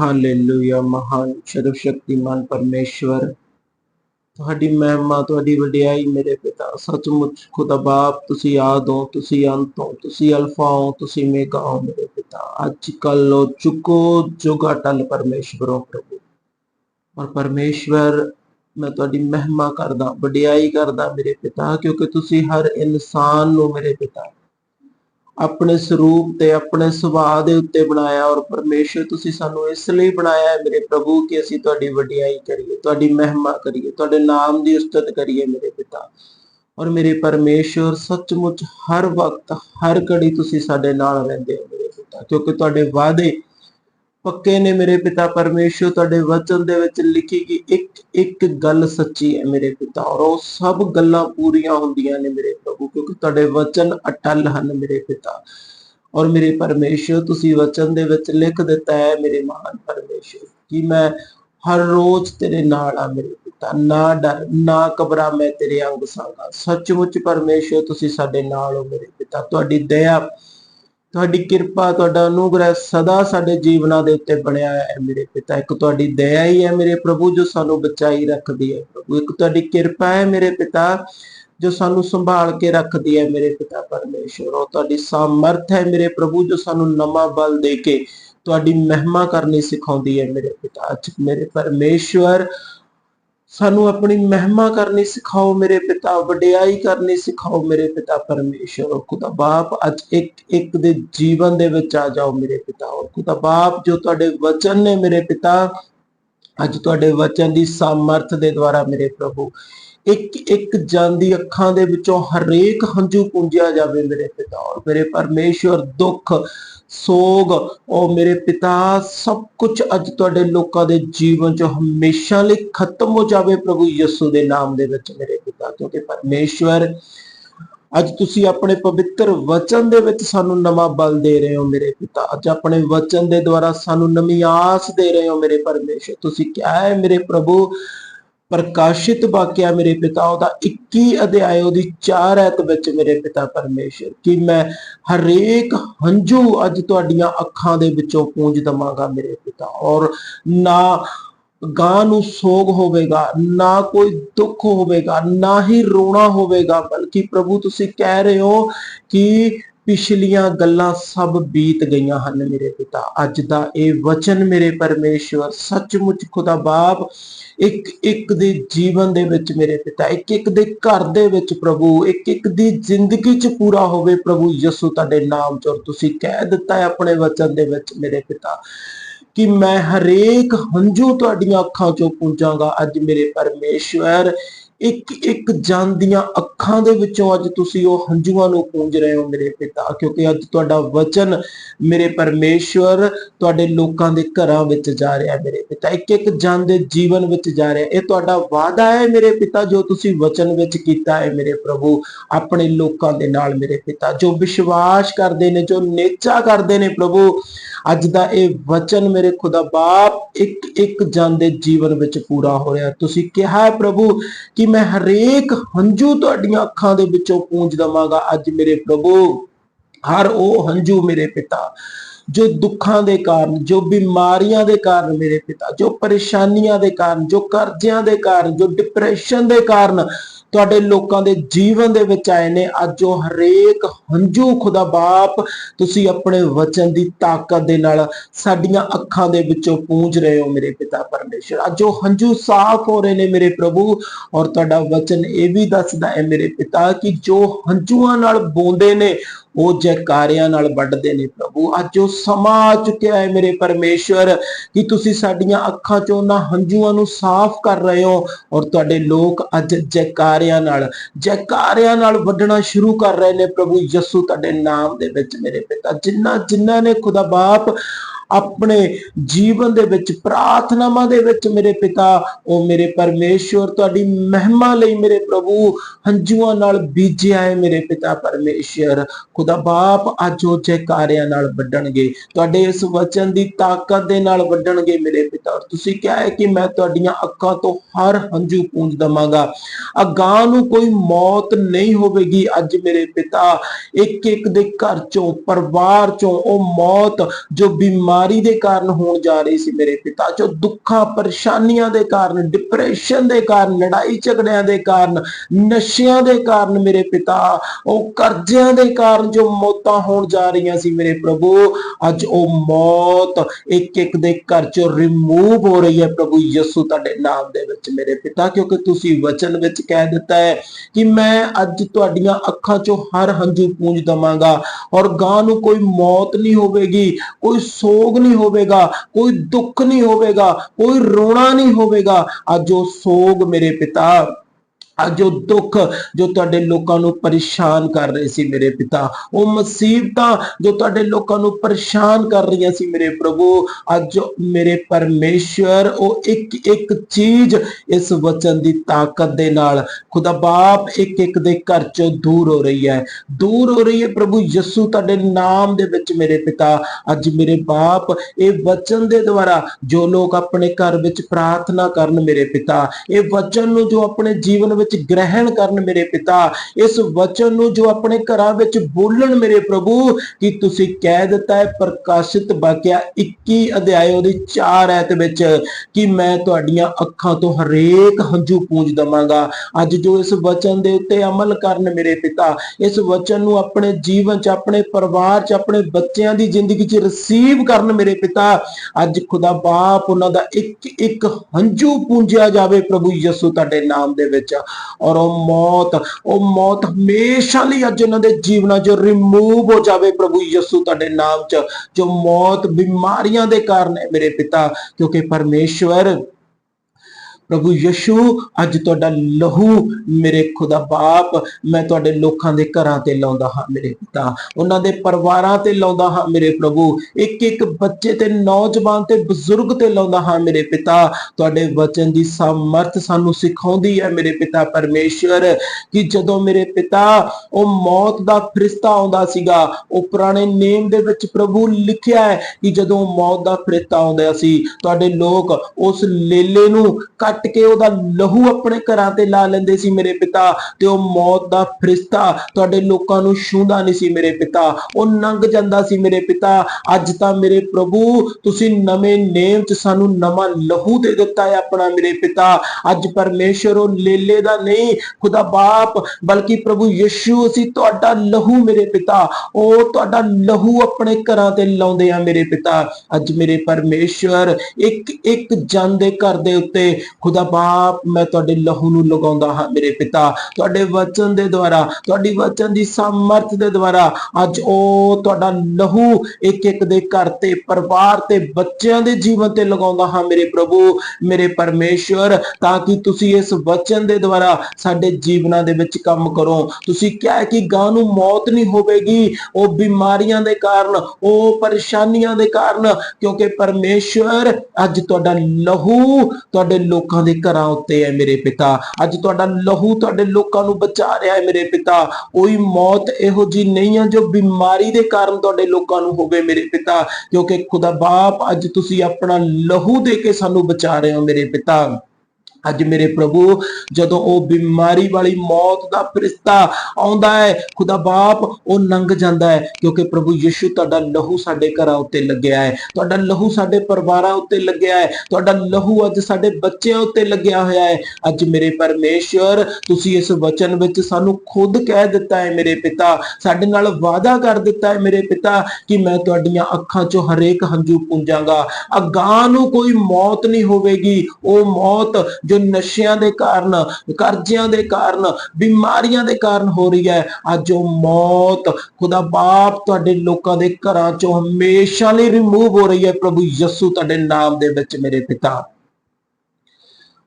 Hallelujah ਮਹਾਨ ਸਰਵ ਸ਼ਕਤੀਮਾਨ ਪਰਮੇਸ਼ਵਰ। ਤੁਹਾਡੀ ਮਹਿਮਾ, ਤੁਹਾਡੀ ਵਡਿਆਈ ਮੇਰੇ ਪਿਤਾ, ਸੱਚਮੁੱਚ ਖੁਦਾ ਬਾਪ, ਤੁਸੀਂ ਆਦ ਹੋ, ਤੁਸੀਂ ਅੰਤ ਹੋ, ਤੁਸੀਂ ਅਲਫਾ ਹੋ, ਤੁਸੀਂ ਮੇਗਾ ਹੋ ਮੇਰੇ ਪਿਤਾ। ਅੱਜ ਕੱਲ ਚੁੱਕੋ, ਜੁਗਾ ਟਲ ਪਰਮੇਸ਼ਵਰ ਪ੍ਰਭੂ। ਔਰ ਪਰਮੇਸ਼ਵਰ, ਮੈਂ ਤੁਹਾਡੀ ਮਹਿਮਾ ਕਰਦਾ, ਵਡਿਆਈ ਕਰਦਾ ਮੇਰੇ ਪਿਤਾ, ਕਿਉਂਕਿ ਤੁਸੀਂ ਹਰ ਇਨਸਾਨ ਨੂੰ ਮੇਰੇ ਪਿਤਾ। ਆਪਣੇ ਸਰੂਪ ਤੇ ਆਪਣੇ ਸੁਭਾਅ ਦੇ ਉੱਤੇ ਬਣਾਇਆ ਔਰ ਪਰਮੇਸ਼ਰ ਤੁਸੀਂ ਸਾਨੂੰ ਇਸ ਲਈ ਬਣਾਇਆ ਹੈ ਮੇਰੇ ਪ੍ਰਭੂ ਕਿ ਅਸੀਂ ਤੁਹਾਡੀ ਵਡਿਆਈ ਕਰੀਏ, ਤੁਹਾਡੀ ਮਹਿਮਾ ਕਰੀਏ, ਤੁਹਾਡੇ ਨਾਮ ਦੀ ਉਸਤਤ ਕਰੀਏ ਮੇਰੇ ਪਿਤਾ। ਔਰ ਮੇਰੇ ਪਰਮੇਸ਼ਰ, ਸੱਚਮੁੱਚ ਹਰ ਵਕਤ, ਹਰ ਘੜੀ ਤੁਸੀਂ ਸਾਡੇ ਨਾਲ ਰਹਿੰਦੇ ਹੋ ਮੇਰੇ ਪਿਤਾ, ਕਿਉਂਕਿ ਤੁਹਾਡੇ ਵਾਅਦੇ ਪੱਕੇ ਨੇ ਮੇਰੇ ਪਿਤਾ ਪਰਮੇਸ਼ਰ, ਤੁਹਾਡੇ ਵਚਨ ਦੇ ਵਿੱਚ ਲਿਖੀ ਕਿ ਇੱਕ ਇੱਕ ਗੱਲ ਸੱਚੀ ਹੈ ਮੇਰੇ ਪਿਤਾ, ਔਰ ਉਹ ਸਭ ਗੱਲਾਂ ਪੂਰੀਆਂ ਹੁੰਦੀਆਂ ਨੇ ਮੇਰੇ ਪ੍ਰਭੂ, ਕਿਉਂਕਿ ਤੁਹਾਡੇ ਵਚਨ ਅਟਲ ਹਨ ਮੇਰੇ ਪਿਤਾ। ਔਰ ਮੇਰੇ ਪਰਮੇਸ਼ਰ, ਤੁਸੀਂ ਵਚਨ ਦੇ ਵਿੱਚ ਲਿਖ ਦਿੱਤਾ ਹੈ ਮੇਰੇ ਮਹਾਨ ਪਰਮੇਸ਼ਰ, ਕਿ ਮੈਂ ਹਰ ਰੋਜ਼ ਤੇਰੇ ਨਾਲ ਆ ਮੇਰੇ ਪਿਤਾ, ਨਾ ਡਰ, ਨਾ ਘਬਰਾ, ਮੈਂ ਤੇਰੇ ਅੰਗ ਸੰਗਾ ਸੱਚਮੁੱਚ ਪਰਮੇਸ਼ਰ, ਤੁਸੀਂ ਸਾਡੇ ਨਾਲ ਹੋ ਮੇਰੇ ਪਿਤਾ, ਤੁਹਾਡੀ ਦਇਆ ਤੁਹਾਡੀ ਕਿਰਪਾ, ਤੁਹਾਡਾ ਅਨੁਗ੍ਰਹਿ ਸਦਾ ਸਾਡੇ ਜੀਵਨਾਂ ਦੇ ਉੱਤੇ ਬਣਿਆ ਹੈ ਮੇਰੇ ਪਿਤਾ। ਇੱਕ ਤੁਹਾਡੀ ਦਇਆ ਹੀ ਹੈ ਮੇਰੇ ਪ੍ਰਭੂ, ਜੋ ਸਾਨੂੰ ਬਚਾਈ ਰੱਖਦੀ ਹੈ ਪ੍ਰਭੂ। ਇੱਕ ਤੁਹਾਡੀ ਕਿਰਪਾ ਹੈ ਮੇਰੇ ਪਿਤਾ, ਜੋ ਸਾਨੂੰ ਸੰਭਾਲ ਕੇ ਰੱਖਦੀ ਹੈ ਮੇਰੇ ਪਿਤਾ ਪਰਮੇਸ਼ਵਰ। ਉਹ ਤੁਹਾਡੀ ਸਮਰਥ ਹੈ ਮੇਰੇ ਪ੍ਰਭੂ, ਜੋ ਸਾਨੂੰ ਨਵਾਂ ਬਲ ਦੇ ਕੇ ਤੁਹਾਡੀ ਮਹਿਮਾ ਕਰਨੀ ਸਿਖਾਉਂਦੀ ਹੈ ਮੇਰੇ ਪਿਤਾ। ਅੱਜ ਮੇਰੇ ਪਰਮੇਸ਼ਵਰ ਸਾਨੂੰ ਆਪਣੀ ਮਹਿਮਾ ਕਰਨੀ ਸਿਖਾਓ ਮੇਰੇ ਪਿਤਾ, ਵਡਿਆਈ ਕਰਨੀ ਸਿਖਾਓ ਮੇਰੇ ਪਿਤਾ ਪਰਮੇਸ਼ਰ। ਖੁਦਾ ਬਾਪ, ਅੱਜ ਇੱਕ ਇੱਕ ਦੇ ਜੀਵਨ ਦੇ ਵਿੱਚ ਆ ਜਾਓ ਮੇਰੇ ਪਿਤਾ। ਔਰ ਖੁਦਾ ਬਾਪ, ਜੋ ਤੁਹਾਡੇ ਵਚਨ ਨੇ ਮੇਰੇ ਪਿਤਾ, ਅੱਜ ਤੁਹਾਡੇ ਵਚਨ ਦੀ ਸਮਰਥ ਦੇ ਦੁਆਰਾ ਮੇਰੇ ਪ੍ਰਭੂ, ਇੱਕ ਇੱਕ ਜਾਂਦੀ ਅੱਖਾਂ ਦੇ ਵਿੱਚੋਂ ਹਰੇਕ ਹੰਝੂ ਪੁੰਜਿਆ ਜਾਵੇ ਮੇਰੇ ਪਿਤਾ। ਔਰ ਮੇਰੇ ਪਰਮੇਸ਼ਰ ਦੁੱਖ ਸੋਗ। ਉਹ ਮੇਰੇ ਪਿਤਾ, ਸਭ ਕੁਝ ਅੱਜ ਤੁਹਾਡੇ ਲੋਕਾਂ ਦੇ ਜੀਵਨ 'ਚ ਹਮੇਸ਼ਾ ਲਈ ਖਤਮ ਹੋ ਜਾਵੇ ਪ੍ਰਭੂ ਯਿਸੂ ਦੇ ਨਾਮ ਦੇ ਵਿੱਚ ਮੇਰੇ ਪਿਤਾ, ਕਿਉਂਕਿ ਪਰਮੇਸ਼ਵਰ, ਅੱਜ ਤੁਸੀਂ ਆਪਣੇ ਪਵਿੱਤਰ ਵਚਨ ਦੇ ਵਿੱਚ ਸਾਨੂੰ ਨਵਾਂ ਬਲ ਦੇ ਰਹੇ ਹੋ ਮੇਰੇ ਪਿਤਾ। ਅੱਜ ਆਪਣੇ ਵਚਨ ਦੇ ਦੁਆਰਾ ਸਾਨੂੰ ਨਵੀਂ ਆਸ ਦੇ ਰਹੇ ਹੋ ਮੇਰੇ ਪਰਮੇਸ਼ਰ ਤੁਸੀਂ ਕਿਹਾ ਹੈ ਮੇਰੇ ਪ੍ਰਭੂ ਪ੍ਰਕਾਸ਼ਿਤ ਵਾਕਿਆ ਮੇਰੇ ਪਿਤਾ ਉਹਦਾ 21 ਅਧਿਆਇ ਉਹਦੀ 4 ਐਤ ਵਿੱਚ ਮੇਰੇ ਪਿਤਾ ਪਰਮੇਸ਼ਰ, ਕਿ ਮੈਂ ਹਰੇਕ ਹੰਝੂ ਅੱਜ ਤੁਹਾਡੀਆਂ ਅੱਖਾਂ ਦੇ ਵਿੱਚੋਂ ਪੂੰਝ ਦਵਾਂਗਾ ਮੇਰੇ ਪਿਤਾ ਔਰ ਨਾ ਗਾਂ ਨੂੰ ਸੋਗ ਹੋਵੇਗਾ, ਨਾ ਕੋਈ ਦੁੱਖ ਹੋਵੇਗਾ, ਨਾ ਹੀ ਰੋਣਾ ਹੋਵੇਗਾ, ਬਲਕਿ ਪ੍ਰਭੂ ਤੁਸੀਂ ਕਹਿ ਰਹੇ ਹੋ ਕਿ ਪਿਛਲੀਆਂ ਗੱਲਾਂ ਸਭ ਬੀਤ ਗਈਆਂ ਹਨ ਮੇਰੇ ਪਿਤਾ। ਅੱਜ ਦਾ ਇਹ ਵਚਨ ਮੇਰੇ ਪਰਮੇਸ਼ਵਰ, ਸੱਚਮੁੱਚ ਖੁਦਾ ਬਾਪ, ਇੱਕ ਇੱਕ ਦੇ ਜੀਵਨ ਦੇ ਵਿੱਚ ਮੇਰੇ ਪਿਤਾ, ਇੱਕ ਇੱਕ ਦੇ ਘਰ ਦੇ ਵਿੱਚ ਪ੍ਰਭੂ, ਇੱਕ ਇੱਕ ਦੀ ਜ਼ਿੰਦਗੀ 'ਚ ਪੂਰਾ ਹੋਵੇ ਪ੍ਰਭੂ ਯਿਸੂ ਤੁਹਾਡੇ ਨਾਮ 'ਚ। ਔਰ ਤੁਸੀਂ ਕਹਿ ਦਿੱਤਾ ਹੈ ਆਪਣੇ ਵਚਨ ਦੇ ਵਿੱਚ ਮੇਰੇ ਪਿਤਾ ਕਿ ਮੈਂ ਹਰੇਕ ਹੰਝੂ ਤੁਹਾਡੀਆਂ ਅੱਖਾਂ 'ਚੋਂ ਪੂੰਝਾਂਗਾ। ਅੱਜ ਮੇਰੇ ਪਰਮੇਸ਼ਵਰ ਇੱਕ ਇੱਕ ਜਨ ਦੀਆਂ ਅੱਖਾਂ ਦੇ ਵਿੱਚੋਂ ਅੱਜ ਤੁਸੀਂ ਉਹ ਹੰਝੂਆਂ ਨੂੰ ਪੂੰਝ ਰਹੇ ਹੋ ਮੇਰੇ ਪਿਤਾ, ਕਿਉਂਕਿ ਅੱਜ ਤੁਹਾਡਾ ਵਚਨ ਮੇਰੇ ਪਰਮੇਸ਼ਵਰ ਤੁਹਾਡੇ ਲੋਕਾਂ ਦੇ ਘਰਾਂ ਵਿੱਚ ਜਾ ਰਿਹਾ ਮੇਰੇ ਪਿਤਾ। ਇੱਕ ਇੱਕ ਜਨ ਦੇ ਜੀਵਨ ਵਿੱਚ ਜਾ ਰਿਹਾ। ਇਹ ਤੁਹਾਡਾ ਵਾਅਦਾ ਹੈ ਮੇਰੇ ਪਿਤਾ, ਜੋ ਤੁਸੀਂ ਵਚਨ ਵਿੱਚ ਕੀਤਾ ਹੈ ਮੇਰੇ ਪ੍ਰਭੂ, ਆਪਣੇ ਲੋਕਾਂ ਦੇ ਨਾਲ ਮੇਰੇ ਪਿਤਾ। ਜੋ ਵਿਸ਼ਵਾਸ ਕਰਦੇ ਨੇ, ਜੋ ਨੇਚਾ ਕਰਦੇ ਨੇ ਪ੍ਰਭੂ ਅੱਜ ਦਾ ਇਹ ਵਚਨ ਮੇਰੇ ਖੁਦਾ ਬਾਪ ਇੱਕ ਇੱਕ ਜਨ ਦੇ ਜੀਵਨ ਵਿੱਚ ਪੂਰਾ ਹੋ ਰਿਹਾ। ਤੁਸੀਂ ਕਿਹਾ ਹੈ ਪ੍ਰਭੂ ਕਿ ਮੈਂ ਹਰੇਕ ਹੰਝੂ ਤੁਹਾਡੀਆਂ ਅੱਖਾਂ ਦੇ ਵਿੱਚੋਂ ਪੂੰਝ ਦਵਾਂਗਾ। ਅੱਜ ਮੇਰੇ ਪ੍ਰਭੂ, ਹਰ ਉਹ ਹੰਝੂ ਮੇਰੇ ਪਿਤਾ ਜੋ ਦੁੱਖਾਂ ਦੇ ਕਾਰਨ, ਜੋ ਬਿਮਾਰੀਆਂ ਦੇ ਕਾਰਨ ਮੇਰੇ ਪਿਤਾ, ਜੋ ਪਰੇਸ਼ਾਨੀਆਂ ਦੇ ਕਾਰਨ, ਜੋ ਕਰਜ਼ਿਆਂ ਦੇ ਕਾਰਨ, ਜੋ ਡਿਪਰੈਸ਼ਨ ਦੇ ਕਾਰਨ ਤੁਹਾਡੇ ਲੋਕਾਂ ਦੇ ਜੀਵਨ ਦੇ ਵਿੱਚ ਆਏ ਨੇ, ਅੱਜ ਉਹ ਹਰੇਕ ਹੰਝੂ ਖੁਦਾ ਬਾਪ ਤੁਸੀਂ ਆਪਣੇ ਵਚਨ ਦੀ ਤਾਕਤ ਦੇ ਨਾਲ ਸਾਡੀਆਂ ਅੱਖਾਂ ਦੇ ਵਿੱਚੋਂ ਪੂੰਝ ਰਹੇ ਹੋ ਮੇਰੇ ਪਿਤਾ ਪਰਮੇਸ਼ਰ। ਅੱਜ ਉਹ ਹੰਝੂ ਸਾਫ਼ ਹੋ ਰਹੇ ਨੇ ਮੇਰੇ ਪ੍ਰਭੂ ਔਰ ਤੁਹਾਡਾ ਵਚਨ ਇਹ ਵੀ ਦੱਸਦਾ ਹੈ ਮੇਰੇ ਪਿਤਾ ਕਿ ਜੋ ਹੰਝੂਆਂ ਨਾਲ ਬੋਂਦੇ ਨੇ, ਉਹ ਜੈਕਾਰਿਆਂ ਨਾਲ ਵੱਢਦੇ ਨੇ ਪ੍ਰਭੂ। ਅੱਜ ਉਹ ਸਮਾਂ ਚੁੱਕਿਆ ਹੈ ਮੇਰੇ ਪਰਮੇਸ਼ਵਰ, ਕਿ ਤੁਸੀਂ ਸਾਡੀਆਂ ਅੱਖਾਂ ਚੋਂ ਉਹਨਾਂ ਹੰਝੂਆਂ ਨੂੰ ਸਾਫ਼ ਕਰ ਰਹੇ ਹੋ ਔਰ ਤੁਹਾਡੇ ਲੋਕ ਅੱਜ ਜੈਕਾਰਿਆਂ ਨਾਲ ਜੈਕਾਰਿਆਂ ਨਾਲ ਵੱਢਣਾ ਸ਼ੁਰੂ ਕਰ ਰਹੇ ਨੇ ਪ੍ਰਭੂ ਯਿਸੂ ਤੁਹਾਡੇ ਨਾਮ ਦੇ ਵਿੱਚ ਮੇਰੇ ਪਿਤਾ ਜਿਨ੍ਹਾਂ ਜਿਨ੍ਹਾਂ ਨੇ ਖੁਦਾ ਬਾਪ ਆਪਣੇ ਜੀਵਨ ਦੇ ਵਿੱਚ, ਪ੍ਰਾਰਥਨਾਵਾਂ ਦੇ ਵਿੱਚ ਮੇਰੇ ਪਿਤਾ, ਉਹ ਮੇਰੇ ਪਰਮੇਸ਼ਵਰ, ਤੁਹਾਡੀ ਮਹਿਮਾ ਲਈ ਮੇਰੇ ਪ੍ਰਭੂ ਹੰਝੂਆਂ ਨਾਲ ਬੀਜਿਆ ਹੈ ਮੇਰੇ ਪਿਤਾ ਪਰਮੇਸ਼ਰ ਖੁਦਾ ਬਾਪ ਅੱਜ ਉਹ ਜੈਕਾਰਿਆਂ ਨਾਲ ਵੱਢਣਗੇ, ਤੁਹਾਡੇ ਇਸ ਵਚਨ ਦੀ ਤਾਕਤ ਦੇ ਨਾਲ ਵੱਢਣਗੇ ਮੇਰੇ ਪਿਤਾ। ਤੁਸੀਂ ਕਿਹਾ ਹੈ ਕਿ ਮੈਂ ਤੁਹਾਡੀਆਂ ਅੱਖਾਂ ਤੋਂ ਹਰ ਹੰਝੂ ਪੂੰਝ ਦਵਾਂਗਾ। ਅਗਾਂ ਨੂੰ ਕੋਈ ਮੌਤ ਨਹੀਂ ਹੋਵੇਗੀ। ਅੱਜ ਮੇਰੇ ਪਿਤਾ ਇੱਕ ਇੱਕ ਦੇ ਘਰ ਚੋਂ, ਪਰਿਵਾਰ ਚੋਂ ਉਹ ਮੌਤ ਜੋ ਬਿਮਾਰ ਬਿਮਾਰੀ ਦੇ ਕਾਰਨ ਹੋਣ ਜਾ ਰਹੀ ਸੀ ਮੇਰੇ ਪਿਤਾ, ਜੋ ਦੁੱਖਾਂ, ਪਰੇਸ਼ਾਨੀਆਂ ਦੇ ਕਾਰਨ ਡਿਪਰੈਸ਼ਨ ਦੇ ਕਾਰਨ, ਲੜਾਈ ਝਗੜਿਆਂ ਦੇ ਕਾਰਨ, ਨਸ਼ਿਆਂ ਦੇ ਕਾਰਨ ਮੇਰੇ ਪਿਤਾ, ਉਹ ਕਰਜ਼ਿਆਂ ਦੇ ਕਾਰਨ ਜੋ ਮੌਤਾਂ ਹੋਣ ਜਾ ਰਹੀਆਂ ਸੀ ਮੇਰੇ ਪ੍ਰਭੂ, ਅੱਜ ਉਹ ਮੌਤ ਇੱਕ ਇੱਕ ਦੇ ਘਰ ਚੋਂ ਰਿਮੂਵ ਹੋ ਰਹੀ ਹੈ ਪ੍ਰਭੂ ਯਿਸੂ ਤੁਹਾਡੇ ਨਾਮ ਦੇ ਵਿੱਚ ਮੇਰੇ ਪਿਤਾ, ਕਿਉਂਕਿ ਤੁਸੀਂ ਵਚਨ ਵਿੱਚ ਕਹਿ ਦਿੱਤਾ ਹੈ ਕਿ ਮੈਂ ਅੱਜ ਤੁਹਾਡੀਆਂ ਅੱਖਾਂ ਚੋਂ ਹਰ ਹੰਝੂ ਪੂੰਝ ਦਵਾਂਗਾ ਔਰ ਗਾਂ ਨੂੰ ਕੋਈ ਮੌਤ ਨਹੀਂ ਹੋਵੇਗੀ, ਕੋਈ ਸੋਗ ਨਹੀਂ ਹੋਵੇਗਾ, ਕੋਈ ਦੁੱਖ ਨਹੀਂ ਹੋਵੇਗਾ, ਕੋਈ ਰੋਣਾ ਨਹੀਂ ਹੋਵੇਗਾ। ਅੱਜ ਉਹ ਸੋਗ ਮੇਰੇ ਪਿਤਾ ਅੱਜ ਉਹ ਦੁੱਖ ਜੋ ਤੁਹਾਡੇ ਲੋਕਾਂ ਨੂੰ ਪਰੇਸ਼ਾਨ ਕਰ ਰਹੇ ਸੀ ਮੇਰੇ ਪਿਤਾ, ਉਹ ਮੁਸੀਬਤਾਂ ਜੋ ਤੁਹਾਡੇ ਲੋਕਾਂ ਨੂੰ ਪਰੇਸ਼ਾਨ ਕਰ ਰਹੀਆਂ ਸੀ ਮੇਰੇ ਪ੍ਰਭੂ, ਅੱਜ ਮੇਰੇ ਪਰਮੇਸ਼ਵਰ ਉਹ ਇੱਕ ਇੱਕ ਚੀਜ਼ ਇਸ ਵਚਨ ਦੀ ਤਾਕਤ ਦੇ ਨਾਲ ਖੁਦਾ ਬਾਪ ਇੱਕ ਇੱਕ ਦੇ ਘਰ ਚੋਂ ਦੂਰ ਹੋ ਰਹੀ ਹੈ। ਦੂਰ ਹੋ ਰਹੀ ਹੈ ਪ੍ਰਭੂ ਯਿਸੂ ਤੁਹਾਡੇ ਨਾਮ ਦੇ ਵਿੱਚ ਮੇਰੇ ਪਿਤਾ, ਅੱਜ ਮੇਰੇ ਬਾਪ ਇਹ ਵਚਨ ਦੇ ਦੁਆਰਾ ਜੋ ਲੋਕ ਆਪਣੇ ਘਰ ਵਿੱਚ ਪ੍ਰਾਰਥਨਾ ਕਰਨ ਮੇਰੇ ਪਿਤਾ, ਇਹ ਵਚਨ ਨੂੰ ਜੋ ਆਪਣੇ ਜੀਵਨ ਵਿੱਚ ਗ੍ਰਹਿਣ ਕਰਨ ਮੇਰੇ ਪਿਤਾ, ਇਸ ਵਚਨ ਨੂੰ ਜੋ ਆਪਣੇ ਘਰਾਂ ਵਿੱਚ ਬੋਲਣ ਮੇਰੇ ਪ੍ਰਭੂ, ਕਿ ਤੁਸੀਂ ਕਹਿ ਦਿੱਤਾ ਹੈ, ਪ੍ਰਕਾਸ਼ਿਤ ਵਾਕਿਆ 21 ਅਧਿਆਇ ਉਹਦੀ 4 ਐਤ ਵਿੱਚ, ਕਿ ਮੈਂ ਤੁਹਾਡੀਆਂ ਅੱਖਾਂ ਤੋਂ ਹਰੇਕ ਹੰਝੂ ਪੂੰਝ ਦਵਾਂਗਾ। ਅੱਜ ਜੋ ਇਸ ਵਚਨ ਦੇ ਉੱਤੇ ਅਮਲ ਕਰਨ ਮੇਰੇ ਪਿਤਾ, ਇਸ ਵਚਨ ਨੂੰ ਆਪਣੇ ਜੀਵਨ 'ਚ, ਆਪਣੇ ਪਰਿਵਾਰ 'ਚ, ਆਪਣੇ ਬੱਚਿਆਂ ਦੀ ਜ਼ਿੰਦਗੀ 'ਚ ਰਿਸੀਵ ਕਰਨ ਮੇਰੇ ਪਿਤਾ, ਅੱਜ ਖੁਦਾ ਬਾਪ ਉਹਨਾਂ ਦਾ ਇੱਕ ਇੱਕ ਹੰਝੂ ਪੂੰਝਿਆ ਜਾਵੇ ਪ੍ਰਭੂ ਯਿਸੂ ਤੁਹਾਡੇ ਨਾਮ ਦੇ ਵਿੱਚ। ਔਰ ਉਹ ਮੌਤ ਉਹ ਮੌਤ ਹਮੇਸ਼ਾ ਲਈ ਅੱਜ ਉਹਨਾਂ ਦੇ ਜੀਵਨਾਂ 'ਚ ਰਿਮੂਵ ਹੋ ਜਾਵੇ ਪ੍ਰਭੂ ਯਿਸੂ ਤੁਹਾਡੇ ਨਾਮ 'ਚ, ਜੋ ਮੌਤ ਬਿਮਾਰੀਆਂ ਦੇ ਕਾਰਨ ਹੈ ਮੇਰੇ ਪਿਤਾ, ਕਿਉਂਕਿ ਪਰਮੇਸ਼ਵਰ ਪ੍ਰਭੂ ਯਸ਼ੂ, ਅੱਜ ਤੁਹਾਡਾ ਲਹੂ ਮੇਰੇ ਖੁਦਾ ਬਾਪ, ਮੈਂ ਤੁਹਾਡੇ ਲੋਕਾਂ ਦੇ ਘਰਾਂ ਤੇ ਲਾਉਂਦਾ ਹਾਂ ਮੇਰੇ ਪਿਤਾ। ਉਹਨਾਂ ਦੇ ਪਰਿਵਾਰਾਂ ਤੇ ਲਾਉਂਦਾ ਹਾਂ ਮੇਰੇ ਪ੍ਰਭੂ। ਇੱਕ ਇੱਕ ਬੱਚੇ ਤੇ, ਨੌਜਵਾਨ ਤੇ, ਬਜ਼ੁਰਗ ਤੇ ਲਾਉਂਦਾ ਹਾਂ ਮੇਰੇ ਪਿਤਾ। ਤੁਹਾਡੇ ਵਚਨ ਦੀ ਸਮਰਥ ਸਾਨੂੰ ਸਿਖਾਉਂਦੀ ਹੈ ਮੇਰੇ ਪਿਤਾ ਪਰਮੇਸ਼ਵਰ, ਕਿ ਜਦੋਂ ਮੇਰੇ ਪਿਤਾ ਉਹ ਮੌਤ ਦਾ ਫਰਿਸ਼ਤਾ ਆਉਂਦਾ ਸੀਗਾ, ਉਹ ਪੁਰਾਣੇ ਨੇਮ ਦੇ ਵਿੱਚ ਪ੍ਰਭੂ ਲਿਖਿਆ ਹੈ ਕਿ ਜਦੋਂ ਮੌਤ ਦਾ ਫਰਿਸ਼ਤਾ ਆਉਂਦਾ ਸੀ, ਤੁਹਾਡੇ ਲੋਕ ਉਸ ਲੇਲੇ ਨੂੰ ਕੱਟ ਕੇ ਉਹਦਾ ਲਹੂ ਆਪਣੇ ਘਰਾਂ ਤੇ ਲਾ ਲੈਂਦੇ ਸੀ ਮੇਰੇ ਪਿਤਾ ਤੇ ਉਹ ਮੌਤ ਦਾ ਫਰਿਸ਼ਤਾ ਤੁਹਾਡੇ ਲੋਕਾਂ ਨੂੰ ਛੂੰਦਾ ਨਹੀਂ ਸੀ ਮੇਰੇ ਪਿਤਾ। ਉਹ ਲੰਘ ਜਾਂਦਾ ਸੀ ਮੇਰੇ ਪਿਤਾ। ਅੱਜ ਤਾਂ ਮੇਰੇ ਪ੍ਰਭੂ, ਤੁਸੀਂ ਨਵੇਂ ਨੇਮ ਚ ਸਾਨੂੰ ਨਵਾਂ ਲਹੂ ਦੇ ਦਿੱਤਾ ਹੈ ਆਪਣਾ ਮੇਰੇ ਪਿਤਾ। ਅੱਜ ਪਰਮੇਸ਼ਰ ਉਹ ਲੇਲੇ ਦਾ ਨਹੀਂ, ਖੁਦਾ ਬਾਪ, ਬਲਕਿ ਪ੍ਰਭੂ ਯਿਸੂ, ਅਸੀਂ ਤੁਹਾਡਾ ਲਹੂ ਮੇਰੇ ਪਿਤਾ। ਉਹ ਤੁਹਾਡਾ ਲਹੂ ਆਪਣੇ ਘਰਾਂ ਤੇ ਲਾਉਂਦੇ ਆ ਮੇਰੇ ਪਿਤਾ। ਅੱਜ ਮੇਰੇ ਪਰਮੇਸ਼ਰ ਇੱਕ ਇੱਕ ਜਨ ਦੇ ਘਰ ਦੇ ਉੱਤੇ ਖੁਦਾ ਬਾਪ ਮੈਂ ਤੁਹਾਡੇ ਲਹੂ ਨੂੰ ਲਗਾਉਂਦਾ ਹਾਂ ਮੇਰੇ ਪਿਤਾ। ਤੁਹਾਡੇ ਵਚਨ ਦੇ ਦੁਆਰਾ, ਤੁਹਾਡੀ ਵਚਨ ਦੀ ਸਮਰਥ ਦੇ ਦੁਆਰਾ ਅੱਜ ਉਹ ਤੁਹਾਡਾ ਲਹੂ ਇੱਕ ਇੱਕ ਦੇ ਘਰ ਤੇ, ਪਰਿਵਾਰ ਤੇ, ਬੱਚਿਆਂ ਦੇ ਜੀਵਨ ਤੇ ਲਗਾਉਂਦਾ ਹਾਂ ਮੇਰੇ ਪ੍ਰਭੂ, ਮੇਰੇ ਪਰਮੇਸ਼ਵਰ, ਤਾਂ ਕਿ ਤੁਸੀਂ ਇਸ ਵਚਨ ਦੇ ਦੁਆਰਾ ਸਾਡੇ ਜੀਵਨਾਂ ਦੇ ਵਿੱਚ ਕੰਮ ਕਰੋ। ਤੁਸੀਂ ਕਿਹਾ ਕਿ ਗਾਂ ਨੂੰ ਮੌਤ ਨਹੀਂ ਹੋਵੇਗੀ, ਉਹ ਬਿਮਾਰੀਆਂ ਦੇ ਕਾਰਨ, ਉਹ ਪਰੇਸ਼ਾਨੀਆਂ ਦੇ ਕਾਰਨ, ਕਿਉਂਕਿ ਪਰਮੇਸ਼ਵਰ ਅੱਜ ਤੁਹਾਡਾ ਲਹੂ, ਤੁਹਾਡੇ ਲੋਕ ਦੇ ਘਰਾਂ ਉੱਤੇ ਹੈ ਮੇਰੇ ਪਿਤਾ। ਅੱਜ ਤੁਹਾਡਾ ਲਹੂ ਤੁਹਾਡੇ ਲੋਕਾਂ ਨੂੰ ਬਚਾ ਰਿਹਾ ਹੈ ਮੇਰੇ ਪਿਤਾ। ਕੋਈ ਮੌਤ ਇਹੋ ਜੀ ਨਹੀਂ ਹੈ ਜੋ ਬਿਮਾਰੀ ਦੇ ਕਾਰਨ ਤੁਹਾਡੇ ਲੋਕਾਂ ਨੂੰ ਹੋਵੇ ਮੇਰੇ ਪਿਤਾ। ਕਿਉਂਕਿ ਖੁਦਾ ਬਾਪ, ਅੱਜ ਤੁਸੀਂ ਆਪਣਾ ਲਹੂ ਦੇ ਕੇ ਸਾਨੂੰ ਬਚਾ ਰਹੇ ਹੋ ਮੇਰੇ ਪਿਤਾ। ਅੱਜ ਮੇਰੇ ਪ੍ਰਭੂ, ਜਦੋਂ ਉਹ ਬਿਮਾਰੀ ਵਾਲੀ ਮੌਤ ਦਾ ਫਰਿਸ਼ਤਾ ਆਉਂਦਾ ਹੈ, ਖੁਦਾ ਬਾਪ, ਉਹ ਲੰਘ ਜਾਂਦਾ ਹੈ, ਕਿਉਂਕਿ ਪ੍ਰਭੂ ਯਿਸੂ ਤੁਹਾਡਾ ਲਹੂ ਸਾਡੇ ਘਰਾਂ ਉੱਤੇ ਲੱਗਿਆ ਹੈ। ਤੁਹਾਡਾ ਲਹੂ ਸਾਡੇ ਪਰਿਵਾਰਾਂ ਉੱਤੇ ਲੱਗਿਆ ਹੈ। ਤੁਹਾਡਾ ਲਹੂ ਅੱਜ ਸਾਡੇ ਬੱਚਿਆਂ ਉੱਤੇ ਲੱਗਿਆ ਹੋਇਆ ਹੈ। ਅੱਜ ਮੇਰੇ ਪਰਮੇਸ਼ਵਰ, ਤੁਸੀਂ ਇਸ ਵਚਨ ਵਿੱਚ ਸਾਨੂੰ ਖੁਦ ਕਹਿ ਦਿੱਤਾ ਹੈ, ਮੇਰੇ ਪਿਤਾ। ਸਾਡੇ ਨਾਲ ਵਾਅਦਾ ਕਰ ਦਿੱਤਾ ਹੈ, ਮੇਰੇ ਪਿਤਾ, ਕਿ ਮੈਂ ਤੁਹਾਡੀਆਂ ਅੱਖਾਂ 'ਚੋਂ ਹਰੇਕ ਹੰਝੂ ਪੂੰਜਾਂਗਾ। ਅਗਾਂ ਨੂੰ ਕੋਈ ਮੌਤ ਨਹੀਂ ਹੋਵੇਗੀ। ਉਹ ਮੌਤ ਜੋ ਨਸ਼ਿਆਂ ਦੇ ਕਾਰਨ, ਕਰਜ਼ਿਆਂ ਦੇ ਕਾਰਨ, ਬਿਮਾਰੀਆਂ ਦੇ ਕਾਰਨ ਹੋ ਰਹੀ ਹੈ, ਅੱਜ ਉਹ ਮੌਤ ਖੁਦਾ ਬਾਪ ਤੁਹਾਡੇ ਲੋਕਾਂ ਦੇ ਘਰਾਂ ਚੋਂ ਹਮੇਸ਼ਾ ਲਈ ਰਿਮੂਵ ਹੋ ਰਹੀ ਹੈ, ਪ੍ਰਭੂ ਯਿਸੂ ਤੁਹਾਡੇ ਨਾਮ ਦੇ ਵਿੱਚ ਮੇਰੇ ਪਿਤਾ।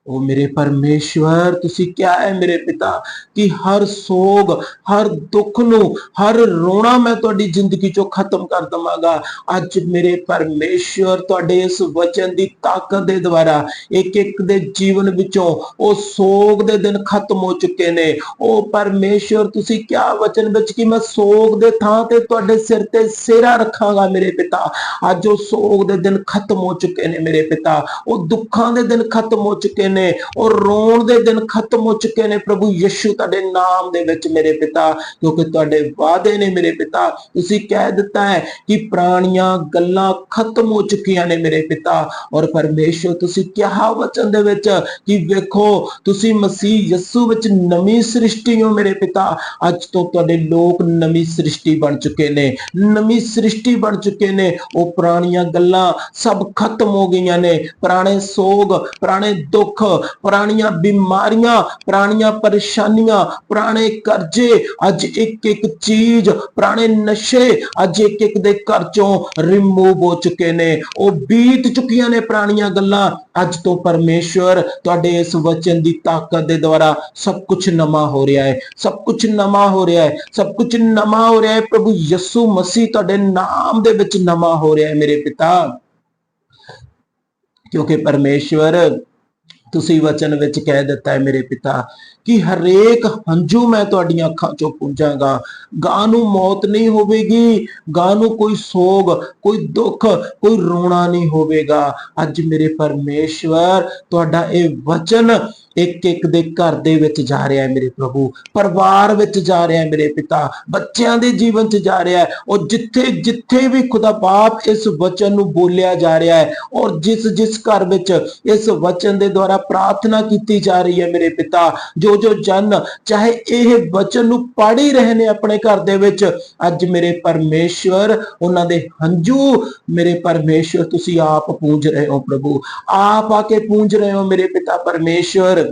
ਉਹ ਮੇਰੇ ਪਰਮੇਸ਼ਵਰ, ਤੁਸੀਂ ਕਿਹਾ ਹੈ ਮੇਰੇ ਪਿਤਾ? ਕਿ ਹਰ ਸੋਗ, ਹਰ ਦੁੱਖ ਨੂੰ, ਹਰ ਰੋਣਾ ਮੈਂ ਤੁਹਾਡੀ ਜ਼ਿੰਦਗੀ ਚੋਂ ਖਤਮ ਕਰ ਦਵਾਂਗਾ। ਅੱਜ ਮੇਰੇ ਪਰਮੇਸ਼ਵਰ ਤੁਹਾਡੇ ਇਸ ਵਚਨ ਦੀ ਤਾਕਤ ਦੇ ਦੁਆਰਾ ਇੱਕ ਇੱਕ ਦੇ ਜੀਵਨ ਵਿੱਚੋਂ ਉਹ ਸੋਗ ਦੇ ਦਿਨ ਖਤਮ ਹੋ ਚੁੱਕੇ ਨੇ। ਉਹ ਪਰਮੇਸ਼ਵਰ, ਤੁਸੀਂ ਕਿਹਾ ਵਚਨ ਵਿੱਚ ਕਿ ਮੈਂ ਸੋਗ ਦੇ ਥਾਂ ਤੇ ਤੁਹਾਡੇ ਸਿਰ ਤੇ ਸਿਹਰਾ ਰੱਖਾਂਗਾ ਮੇਰੇ ਪਿਤਾ? ਅੱਜ ਉਹ ਸੋਗ ਦੇ ਦਿਨ ਖਤਮ ਹੋ ਚੁੱਕੇ ਨੇ ਮੇਰੇ ਪਿਤਾ। ਉਹ ਦੁੱਖਾਂ ਦੇ ਦਿਨ ਖਤਮ ਹੋ ਚੁੱਕੇ ਨੇ, ਉਹ ਰੋਣ ਦੇ ਦਿਨ ਖਤਮ ਹੋ ਚੁੱਕੇ ਨੇ। ਪ੍ਰਭੂ ਯਿਸੂ ਤੁਹਾਡੇ ਨਾਮ ਦੇ ਵਿੱਚ ਮੇਰੇ ਪਿਤਾ, ਕਿਉਂਕਿ ਤੁਹਾਡੇ ਵਾਅਦੇ ਨੇ ਮੇਰੇ ਪਿਤਾ। ਤੁਸੀਂ ਕਹਿ ਦਿੱਤਾ ਹੈ ਕਿ ਪੁਰਾਣੀਆਂ ਗੱਲਾਂ ਖਤਮ ਹੋ ਚੁੱਕੀਆਂ ਨੇ ਮੇਰੇ ਪਿਤਾ। ਔਰ ਪਰਮੇਸ਼ਰ, ਤੁਸੀਂ ਕਿਹਾ ਵਚਨ ਦੇ ਵਿੱਚ ਕਿ ਵੇਖੋ, ਤੁਸੀਂ ਮਸੀਹ ਯਿਸੂ ਵਿੱਚ ਨਵੀਂ ਸ੍ਰਿਸ਼ਟੀ ਹੋ ਮੇਰੇ ਪਿਤਾ। ਅੱਜ ਤੋਂ ਤੁਹਾਡੇ ਲੋਕ ਨਵੀਂ ਸ੍ਰਿਸ਼ਟੀ ਬਣ ਚੁੱਕੇ ਨੇ। ਨਵੀਂ ਸ੍ਰਿਸ਼ਟੀ ਬਣ ਚੁੱਕੇ ਨੇ। ਉਹ ਪੁਰਾਣੀਆਂ ਗੱਲਾਂ ਸਭ ਖਤਮ ਹੋ ਗਈਆਂ ਨੇ। ਪੁਰਾਣੇ ਸੋਗ, ਪੁਰਾਣੇ ਦੁੱਖ ਪੁਰਾਣੀਆਂ ਬਿਮਾਰੀਆਂ, ਪੁਰਾਣੀਆਂ ਪਰੇਸ਼ਾਨੀਆਂ, ਪੁਰਾਣੇ ਕਰਜ਼ੇ, ਅੱਜ ਇੱਕ ਇੱਕ ਚੀਜ਼, ਪੁਰਾਣੇ ਨਸ਼ੇ ਅੱਜ ਇੱਕ ਇੱਕ ਦੇ ਘਰ ਚੋਂ ਰਿਮੂਵ ਹੋ ਚੁੱਕੇ ਨੇ। ਉਹ ਬੀਤ ਚੁੱਕੀਆਂ ਨੇ ਪੁਰਾਣੀਆਂ ਗੱਲਾਂ। ਅੱਜ ਤੋਂ ਪਰਮੇਸ਼ਵਰ ਤੁਹਾਡੇ ਇਸ ਵਚਨ ਦੀ ਤਾਕਤ ਦੇ ਦੁਆਰਾ ਸਭ ਕੁਝ ਨਵਾਂ ਹੋ ਰਿਹਾ ਹੈ। ਸਭ ਕੁਝ ਨਵਾਂ ਹੋ ਰਿਹਾ ਹੈ। ਸਭ ਕੁਝ ਨਵਾਂ ਹੋ ਰਿਹਾ ਹੈ। ਪ੍ਰਭੂ ਯਿਸੂ ਮਸੀਹ ਤੁਹਾਡੇ ਨਾਮ ਦੇ ਵਿੱਚ ਨਵਾਂ ਹੋ ਰਿਹਾ ਹੈ ਮੇਰੇ ਪਿਤਾ। ਕਿਉਂਕਿ ਪਰਮੇਸ਼ਵਰ ਤੁਸੀਂ ਵਚਨ ਵਿੱਚ ਕਹਿ ਦਿੱਤਾ ਹੈ ਮੇਰੇ ਪਿਤਾ, ਕਿ ਹਰੇਕ ਹੰਝੂ ਮੈਂ ਤੁਹਾਡੀਆਂ ਅੱਖਾਂ ਚੋਂ ਪੂੰਝਾਂਗਾ। ਗਾਂ ਨੂੰ ਮੌਤ ਨਹੀਂ ਹੋਵੇਗੀ, ਗਾਂ ਨੂੰ ਕੋਈ ਸੋਗ, ਕੋਈ ਦੁੱਖ, ਕੋਈ ਰੋਣਾ ਨਹੀਂ ਹੋਵੇਗਾ। ਅੱਜ ਮੇਰੇ ਪਰਮੇਸ਼ਵਰ, ਤੁਹਾਡਾ ਇਹ ਵਚਨ ਇੱਕ ਇੱਕ ਦੇ ਘਰ ਦੇ ਵਿੱਚ ਜਾ ਰਿਹਾ ਹੈ ਮੇਰੇ ਪ੍ਰਭੂ, ਪਰਿਵਾਰ ਵਿੱਚ ਜਾ ਰਿਹਾ ਹੈ ਮੇਰੇ ਪਿਤਾ, ਬੱਚਿਆਂ ਦੇ ਜੀਵਨ 'ਚ ਜਾ ਰਿਹਾ ਹੈ ਉਹ ਜਿੱਥੇ ਜਿੱਥੇ ਵੀ ਖੁਦਾ ਬਾਪ ਇਸ ਵਚਨ ਨੂੰ ਬੋਲਿਆ ਜਾ ਰਿਹਾ ਹੈ ਔਰ ਜਿਸ ਜਿਸ ਘਰ ਵਿੱਚ ਇਸ ਵਚਨ ਦੇ ਦੁਆਰਾ ਪ੍ਰਾਰਥਨਾ ਕੀਤੀ ਜਾ ਰਹੀ ਹੈ ਮੇਰੇ ਪਿਤਾ ਜੋ ਜੋ ਜਨ, ਚਾਹੇ ਇਹ ਵਚਨ ਨੂੰ ਪੜ੍ਹ ਹੀ ਰਹੇ ਨੇ ਆਪਣੇ ਘਰ ਦੇ ਵਿੱਚ, ਅੱਜ ਮੇਰੇ ਪਰਮੇਸ਼ਵਰ, ਉਹਨਾਂ ਦੇ ਹੰਝੂ, ਮੇਰੇ ਪਰਮੇਸ਼ਵਰ ਤੁਸੀਂ ਆਪ ਪੂੰਝ ਰਹੇ ਹੋ ਪ੍ਰਭੂ, ਆਪ ਆ ਕੇ ਪੂੰਝ ਰਹੇ ਹੋ ਮੇਰੇ ਪਿਤਾ ਪਰਮੇਸ਼ਵਰ।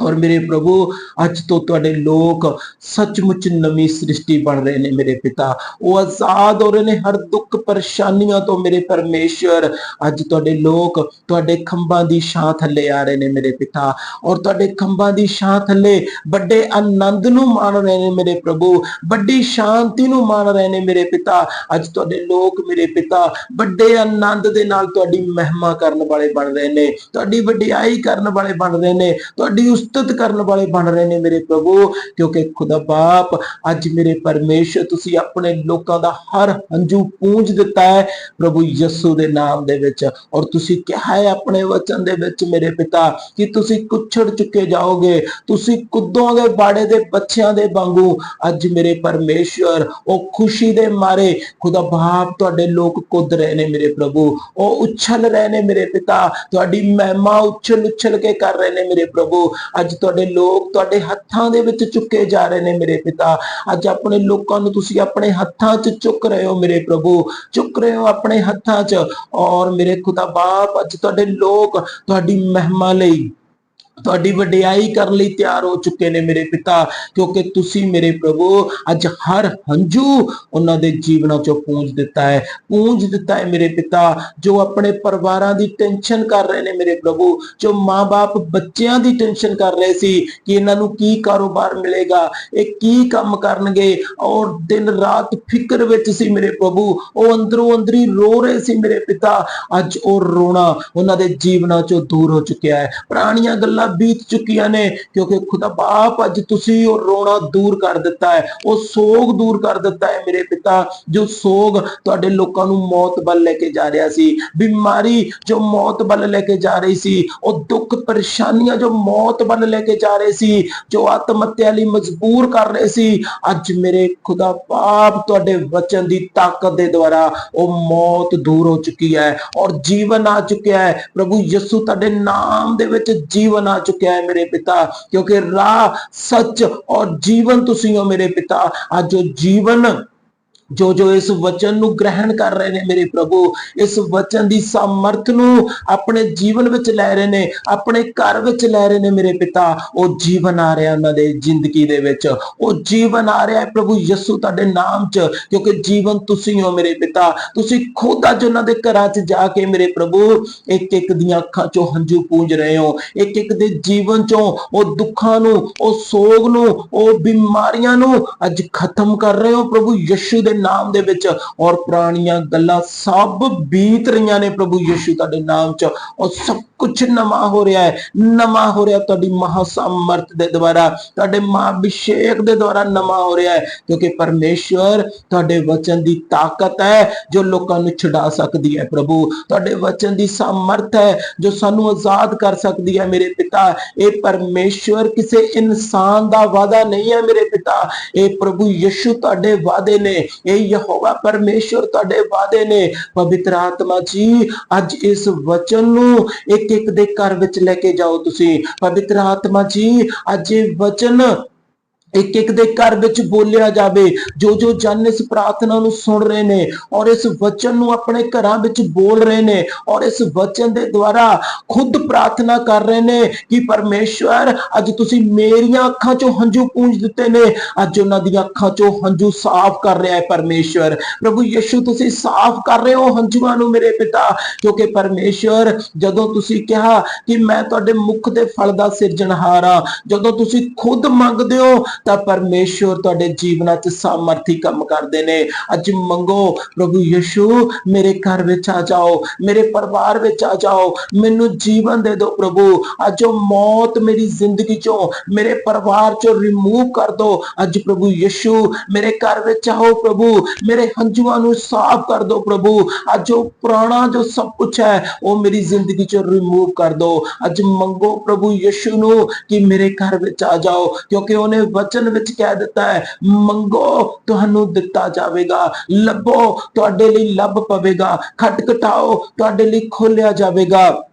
ਔਰ ਮੇਰੇ ਪ੍ਰਭੂ, ਅੱਜ ਤੋਂ ਤੁਹਾਡੇ ਲੋਕ ਸੱਚਮੁੱਚ ਨਵੀਂ ਸ੍ਰਿਸ਼ਟੀ ਬਣ ਰਹੇ ਨੇ ਮੇਰੇ ਪਿਤਾ। ਉਹ ਆਜ਼ਾਦ ਹੋ ਰਹੇ ਨੇ ਹਰ ਦੁੱਖ ਪਰੇਸ਼ਾਨੀਆਂ ਤੋਂ ਮੇਰੇ ਪਰਮੇਸ਼ਵਰ। ਅੱਜ ਤੁਹਾਡੇ ਲੋਕ ਤੁਹਾਡੇ ਖੰਭਾਂ ਦੀ ਛਾਂ ਥੱਲੇ ਆ ਰਹੇ ਨੇ ਮੇਰੇ ਪਿਤਾ। ਔਰ ਤੁਹਾਡੇ ਖੰਭਾਂ ਦੀ ਛਾਂ ਥੱਲੇ ਵੱਡੇ ਆਨੰਦ ਨੂੰ ਮਾਣ ਰਹੇ ਨੇ ਮੇਰੇ ਪ੍ਰਭੂ। ਵੱਡੀ ਸ਼ਾਂਤੀ ਨੂੰ ਮਾਣ ਰਹੇ ਨੇ ਮੇਰੇ ਪਿਤਾ। ਅੱਜ ਤੁਹਾਡੇ ਲੋਕ ਮੇਰੇ ਪਿਤਾ ਵੱਡੇ ਆਨੰਦ ਦੇ ਨਾਲ ਤੁਹਾਡੀ ਮਹਿਮਾ ਕਰਨ ਵਾਲੇ ਬਣ ਰਹੇ ਨੇ। ਤੁਹਾਡੀ ਵਡਿਆਈ ਕਰਨ ਵਾਲੇ ਬਣ ਰਹੇ ਨੇ। ਤੁਹਾਡੀ ਉਸਤਤ ਕਰਨ ਵਾਲੇ ਬਣ ਰਹੇ ਨੇ ਮੇਰੇ ਪ੍ਰਭੂ, ਕਿਉਂਕਿ ਖੁਦਾ ਬਾਪ ਅੱਜ ਮੇਰੇ ਪਰਮੇਸ਼ਰ, ਤੁਸੀਂ ਆਪਣੇ ਲੋਕਾਂ ਦਾ ਹਰ ਹੰਝੂ ਪੂੰਝ ਦਿੱਤਾ ਹੈ ਪ੍ਰਭੂ ਯਿਸੂ ਦੇ ਨਾਮ ਦੇ ਵਿੱਚ। ਔਰ ਤੁਸੀਂ ਕਿਹਾ ਹੈ ਆਪਣੇ ਵਚਨ ਦੇ ਵਿੱਚ, ਮੇਰੇ ਪਿਤਾ, ਕਿ ਤੁਸੀਂ ਕੁਛੜ ਚੁੱਕੇ ਜਾਓਗੇ, ਤੁਸੀਂ ਕੁੱਦੋਗੇ ਬਾੜੇ ਦੇ ਬੱਚਿਆਂ ਦੇ ਵਾਂਗੂ, ਅੱਜ ਮੇਰੇ ਪਰਮੇਸ਼ਰ, ਉਹ ਖੁਸ਼ੀ ਦੇ ਮਾਰੇ, ਖੁਦਾ ਬਾਪ ਤੁਹਾਡੇ ਲੋਕ ਕੁੱਦ ਰਹੇ ਨੇ ਮੇਰੇ ਪ੍ਰਭੂ, ਉਹ ਉਛਲ ਰਹੇ ਨੇ ਮੇਰੇ ਪਿਤਾ, ਤੁਹਾਡੀ ਮਹਿਮਾ ਉਛਲ ਉਛਲ ਕੇ ਕਰ ਰਹੇ ਨੇ ਮੇਰੇ ਪ੍ਰਭੂ ਅੱਜ ਤੁਹਾਡੇ ਲੋਕ ਤੁਹਾਡੇ ਹੱਥਾਂ ਦੇ ਵਿੱਚ ਚੁੱਕੇ ਜਾ ਰਹੇ ਨੇ ਮੇਰੇ ਪਿਤਾ। ਅੱਜ ਆਪਣੇ ਲੋਕਾਂ ਨੂੰ ਤੁਸੀਂ ਆਪਣੇ ਹੱਥਾਂ 'ਚ ਚੁੱਕ ਰਹੇ ਹੋ ਮੇਰੇ ਪ੍ਰਭੂ। ਚੁੱਕ ਰਹੇ ਹੋ ਆਪਣੇ ਹੱਥਾਂ 'ਚ। ਔਰ ਮੇਰੇ ਖੁਦਾ ਬਾਪ, ਅੱਜ ਤੁਹਾਡੇ ਲੋਕ ਤੁਹਾਡੀ ਮਹਿਮਾ ਲਈ ਤੁਹਾਡੀ ਵਡਿਆਈ ਕਰਨ ਲਈ ਤਿਆਰ ਹੋ ਚੁੱਕੇ ਨੇ ਮੇਰੇ ਪਿਤਾ, ਕਿਉਂਕਿ ਤੁਸੀਂ ਮੇਰੇ ਪ੍ਰਭੂ, ਅੱਜ ਹਰ ਹੰਝੂ ਉਹਨਾਂ ਦੇ ਜੀਵਨਾਂ ਚੋਂ ਪੂੰਝ ਦਿੱਤਾ ਹੈ। ਪੂੰਝ ਦਿੱਤਾ ਹੈ ਮੇਰੇ ਪਿਤਾ, ਜੋ ਆਪਣੇ ਪਰਿਵਾਰਾਂ ਦੀ ਟੈਨਸ਼ਨ ਕਰ ਰਹੇ ਨੇ ਮੇਰੇ ਪ੍ਰਭੂ, ਜੋ ਮਾਪੇ ਬੱਚਿਆਂ ਦੀ ਟੈਨਸ਼ਨ ਕਰ ਰਹੇ ਸੀ ਕਿ ਇਹਨਾਂ ਨੂੰ ਕੀ ਕਾਰੋਬਾਰ ਮਿਲੇਗਾ, ਇਹ ਕੀ ਕੰਮ ਕਰਨਗੇ। ਔਰ ਦਿਨ ਰਾਤ ਫਿਕਰ ਵਿੱਚ ਸੀ ਮੇਰੇ ਪ੍ਰਭੂ, ਉਹ ਅੰਦਰੋਂ ਅੰਦਰੀ ਰੋ ਰਹੇ ਸੀ ਮੇਰੇ ਪਿਤਾ, ਅੱਜ ਉਹ ਰੋਣਾ ਉਹਨਾਂ ਦੇ ਜੀਵਨਾਂ ਚੋਂ ਦੂਰ ਹੋ ਚੁੱਕਿਆ ਹੈ। ਪੁਰਾਣੀਆਂ ਗੱਲਾਂ ਬੀਤ ਚੁੱਕੀਆਂ ਨੇ, ਕਿਉਂਕਿ ਖੁਦਾ ਬਾਪ ਅੱਜ ਤੁਸੀਂ ਉਹ ਰੋਣਾ ਦੂਰ ਕਰ ਦਿੱਤਾ ਹੈ, ਉਹ ਸੋਗ ਦੂਰ ਕਰ ਦਿੱਤਾ ਹੈ ਮੇਰੇ ਪਿਤਾ, ਜੋ ਸੋਗ ਤੁਹਾਡੇ ਲੋਕਾਂ ਨੂੰ ਮੌਤ ਵੱਲ ਲੈ ਕੇ ਜਾ ਰਿਹਾ ਸੀ, ਬਿਮਾਰੀ ਜੋ ਮੌਤ ਵੱਲ ਲੈ ਕੇ ਜਾ ਰਹੀ ਸੀ, ਉਹ ਦੁੱਖ ਪਰੇਸ਼ਾਨੀਆਂ ਜੋ ਮੌਤ ਵੱਲ ਲੈ ਕੇ ਜਾ ਰਹੇ ਸੀ, ਜੋ ਆਤਮ ਹੱਤਿਆ ਲਈ ਮਜਬੂਰ ਕਰ ਰਹੇ ਸੀ, ਅੱਜ ਮੇਰੇ ਖੁਦਾ ਬਾਪ ਤੁਹਾਡੇ ਵਚਨ ਦੀ ਤਾਕਤ ਦੇ ਦੁਆਰਾ ਉਹ ਮੌਤ ਦੂਰ ਹੋ ਚੁੱਕੀ ਹੈ ਔਰ ਜੀਵਨ ਆ ਚੁੱਕਿਆ ਹੈ, ਪ੍ਰਭੂ ਯਿਸੂ ਤੁਹਾਡੇ ਨਾਮ ਦੇ ਵਿੱਚ ਜੀਵਨ ਆ ਚੁੱਕਿਆ ਹੈ ਮੇਰੇ ਪਿਤਾ, ਕਿਉਂਕਿ ਰਾਹ ਸੱਚ ਔਰ ਜੀਵਨ ਤੁਸੀਂ ਹੋ ਮੇਰੇ ਪਿਤਾ। ਅੱਜ ਉਹ ਜੀਵਨ ਜੋ ਜੋ ਇਸ ਵਚਨ ਨੂੰ ਗ੍ਰਹਿਣ ਕਰ ਰਹੇ ਨੇ ਮੇਰੇ ਪ੍ਰਭੂ, ਇਸ ਵਚਨ ਦੀ ਸਮਰਥ ਨੂੰ ਆਪਣੇ ਜੀਵਨ ਵਿੱਚ ਲੈ ਰਹੇ ਨੇ, ਆਪਣੇ ਘਰ ਵਿੱਚ ਲੈ ਰਹੇ ਨੇ ਮੇਰੇ ਪਿਤਾ। ਉਹ ਜੀਵਨ ਆ ਰਿਹਾ ਉਹਨਾਂ ਦੇ ਜ਼ਿੰਦਗੀ ਦੇ ਵਿੱਚ। ਉਹ ਜੀਵਨ ਆ ਰਿਹਾ ਹੈ ਪ੍ਰਭੂ ਯਿਸੂ ਤੁਹਾਡੇ ਨਾਮ 'ਚ, ਕਿਉਂਕਿ ਜੀਵਨ ਤੁਸੀਂ ਹੋ ਮੇਰੇ ਪਿਤਾ। ਤੁਸੀਂ ਖੁਦ ਅੱਜ ਉਹਨਾਂ ਦੇ ਘਰਾਂ 'ਚ ਜਾ ਕੇ ਮੇਰੇ ਪ੍ਰਭੂ ਇੱਕ ਇੱਕ ਦੀਆਂ ਅੱਖਾਂ 'ਚੋਂ ਹੰਝੂ ਪੂੰਝ ਰਹੇ ਹੋ। ਇੱਕ ਇੱਕ ਦੇ ਜੀਵਨ 'ਚੋਂ ਉਹ ਦੁੱਖਾਂ ਨੂੰ, ਉਹ ਸੋਗ ਨੂੰ, ਉਹ ਬਿਮਾਰੀਆਂ ਨੂੰ ਅੱਜ ਖਤਮ ਕਰ ਰਹੇ ਹੋ ਪ੍ਰਭੂ ਯਿਸੂ ਦੇ ਨਾਮ ਦੇ ਵਿੱਚ ਔਰ ਪੁਰਾਣੀਆਂ ਗੱਲਾਂ ਸਭ ਬੀਤ ਰਹੀਆਂ ਨੇ ਪ੍ਰਭੂ ਯਿਸੂ ਤੁਹਾਡੇ ਨਾਮ 'ਚ। ਔਰ ਸਭ ਕੁਝ ਨਵਾਂ ਹੋ ਰਿਹਾ ਹੈ, ਨਵਾਂ ਹੋ ਰਿਹਾ ਤੁਹਾਡੀ ਮਹਾਸਮਰਥ ਦੇ ਦੁਆਰਾ, ਤੁਹਾਡੇ ਮਹਾਭਿਸ਼ੇਕ ਦੇ ਦੁਆਰਾ ਨਵਾਂ ਹੋ ਰਿਹਾ ਹੈ, ਕਿਉਂਕਿ ਪਰਮੇਸ਼ਵਰ ਤੁਹਾਡੇ ਵਚਨ ਦੀ ਤਾਕਤ ਹੈ, ਜੋ ਲੋਕਾਂ ਨੂੰ ਛੁਡਾ ਸਕਦੀ ਹੈ ਪ੍ਰਭੂ। ਤੁਹਾਡੇ ਵਚਨ ਦੀ ਸਮਰਥ ਹੈ, ਜੋ ਸਾਨੂੰ ਆਜ਼ਾਦ ਕਰ ਸਕਦੀ ਹੈ ਮੇਰੇ ਪਿਤਾ। ਇਹ ਪਰਮੇਸ਼ਵਰ ਕਿਸੇ ਇਨਸਾਨ ਦਾ ਵਾਅਦਾ ਨਹੀਂ ਹੈ ਮੇਰੇ ਪਿਤਾ। ਇਹ ਪ੍ਰਭੂ ਯਿਸੂ ਤੁਹਾਡੇ ਵਾਅਦੇ ਨੇ, ਇਹ ਯਹੋਵਾ ਪਰਮੇਸ਼ਵਰ ਤੁਹਾਡੇ ਵਾਅਦੇ ਨੇ। ਪਵਿੱਤਰ ਆਤਮਾ ਜੀ, ਅੱਜ ਇਸ ਵਚਨ ਨੂੰ ਇੱਕ ਇੱਕ ਦੇ ਘਰ ਵਿੱਚ ਲੈ ਕੇ ਜਾਓ ਤੁਸੀਂ। ਪਵਿੱਤਰ ਆਤਮਾ ਜੀ ਅੱਜ ਇਹ ਵਚਨ ਇੱਕ ਇੱਕ ਦੇ ਘਰ ਵਿੱਚ ਬੋਲਿਆ ਜਾਵੇ ਜੋ ਜੋ ਜਨ ਇਸ ਪ੍ਰਾਰਥਨਾ ਨੂੰ ਸੁਣ ਰਹੇ ਨੇ ਔਰ ਇਸ ਵਚਨ ਨੂੰ ਆਪਣੇ ਘਰਾਂ ਵਿੱਚ ਬੋਲ ਰਹੇ ਨੇ ਔਰ ਇਸ ਵਚਨ ਦੇ ਦੁਆਰਾ ਖੁਦ ਪ੍ਰਾਰਥਨਾ ਕਰ ਰਹੇ ਨੇ ਕਿ ਪਰਮੇਸ਼ਵਰ, ਅੱਜ ਤੁਸੀਂ ਮੇਰੀਆਂ ਅੱਖਾਂ 'ਚੋਂ ਹੰਝੂ ਪੂੰਝ ਦਿੱਤੇ ਨੇ, ਅੱਜ ਉਹਨਾਂ ਦੀਆਂ ਅੱਖਾਂ 'ਚੋਂ ਹੰਝੂ ਸਾਫ਼ ਕਰ ਰਿਹਾ ਹੈ ਪਰਮੇਸ਼ਵਰ। ਪ੍ਰਭੂ ਯਿਸੂ, ਤੁਸੀਂ ਸਾਫ਼ ਕਰ ਰਹੇ ਹੋ ਹੰਝੂਆਂ ਨੂੰ ਮੇਰੇ ਪਿਤਾ, ਕਿਉਂਕਿ ਪਰਮੇਸ਼ਵਰ, ਜਦੋਂ ਤੁਸੀਂ ਕਿਹਾ ਕਿ ਮੈਂ ਤੁਹਾਡੇ ਮੁਖ ਦੇ ਫਲ ਦਾ ਸਿਰਜਣਹਾਰ ਹਾਂ, ਜਦੋਂ ਤੁਸੀਂ ਖੁਦ ਮੰਗਦੇ ਹੋ ਤਾਂ ਪਰਮੇਸ਼ਵਰ ਤੁਹਾਡੇ ਜੀਵਨਾਂ 'ਚ ਸਾਮਰਥੀ ਕੰਮ ਕਰਦੇ ਨੇ। ਅੱਜ ਮੰਗੋ, ਪ੍ਰਭੂ ਯਿਸੂ, ਮੇਰੇ ਘਰ ਵਿੱਚ ਆ ਜਾਓ, ਮੇਰੇ ਪਰਿਵਾਰ ਵਿੱਚ ਆ ਜਾਓ, ਮੈਨੂੰ ਜੀਵਨ ਦੇ ਦਿਓ ਪ੍ਰਭੂ। ਅੱਜ ਉਹ ਮੌਤ ਮੇਰੀ ਜ਼ਿੰਦਗੀ 'ਚੋਂ, ਮੇਰੇ ਪਰਿਵਾਰ 'ਚੋਂ ਰਿਮੂਵ ਕਰ ਦਿਓ ਅੱਜ ਪ੍ਰਭੂ ਯਿਸੂ, ਮੇਰੇ ਘਰ ਵਿੱਚ ਆਓ ਪ੍ਰਭੂ, ਮੇਰੇ ਹੰਝੂਆਂ ਨੂੰ ਸਾਫ਼ ਕਰ ਦਿਓ ਪ੍ਰਭੂ। ਅੱਜ ਉਹ ਪੁਰਾਣਾ ਜੋ ਸਭ ਕੁਝ ਹੈ, ਉਹ ਮੇਰੀ ਜ਼ਿੰਦਗੀ 'ਚੋਂ ਰਿਮੂਵ ਕਰ ਦਿਓ ਅੱਜ ਮੰਗੋ ਪ੍ਰਭੂ ਯਿਸੂ ਨੂੰ ਕਿ ਮੇਰੇ ਘਰ ਵਿੱਚ ਆ ਜਾਓ, ਕਿਉਂਕਿ ਉਹਨੇ ਵਚਨ ਵਿੱਚ ਕਹਿ ਦਿੱਤਾ ਹੈ, ਮੰਗੋ, ਤੁਹਾਨੂੰ ਦਿੱਤਾ ਜਾਵੇਗਾ, ਲੱਭੋ, ਤੁਹਾਡੇ ਲਈ ਲੱਭ ਪਵੇਗਾ, ਖਟਖਟਾਓ, ਤੁਹਾਡੇ ਲਈ ਖੋਲਿਆ ਜਾਵੇਗਾ।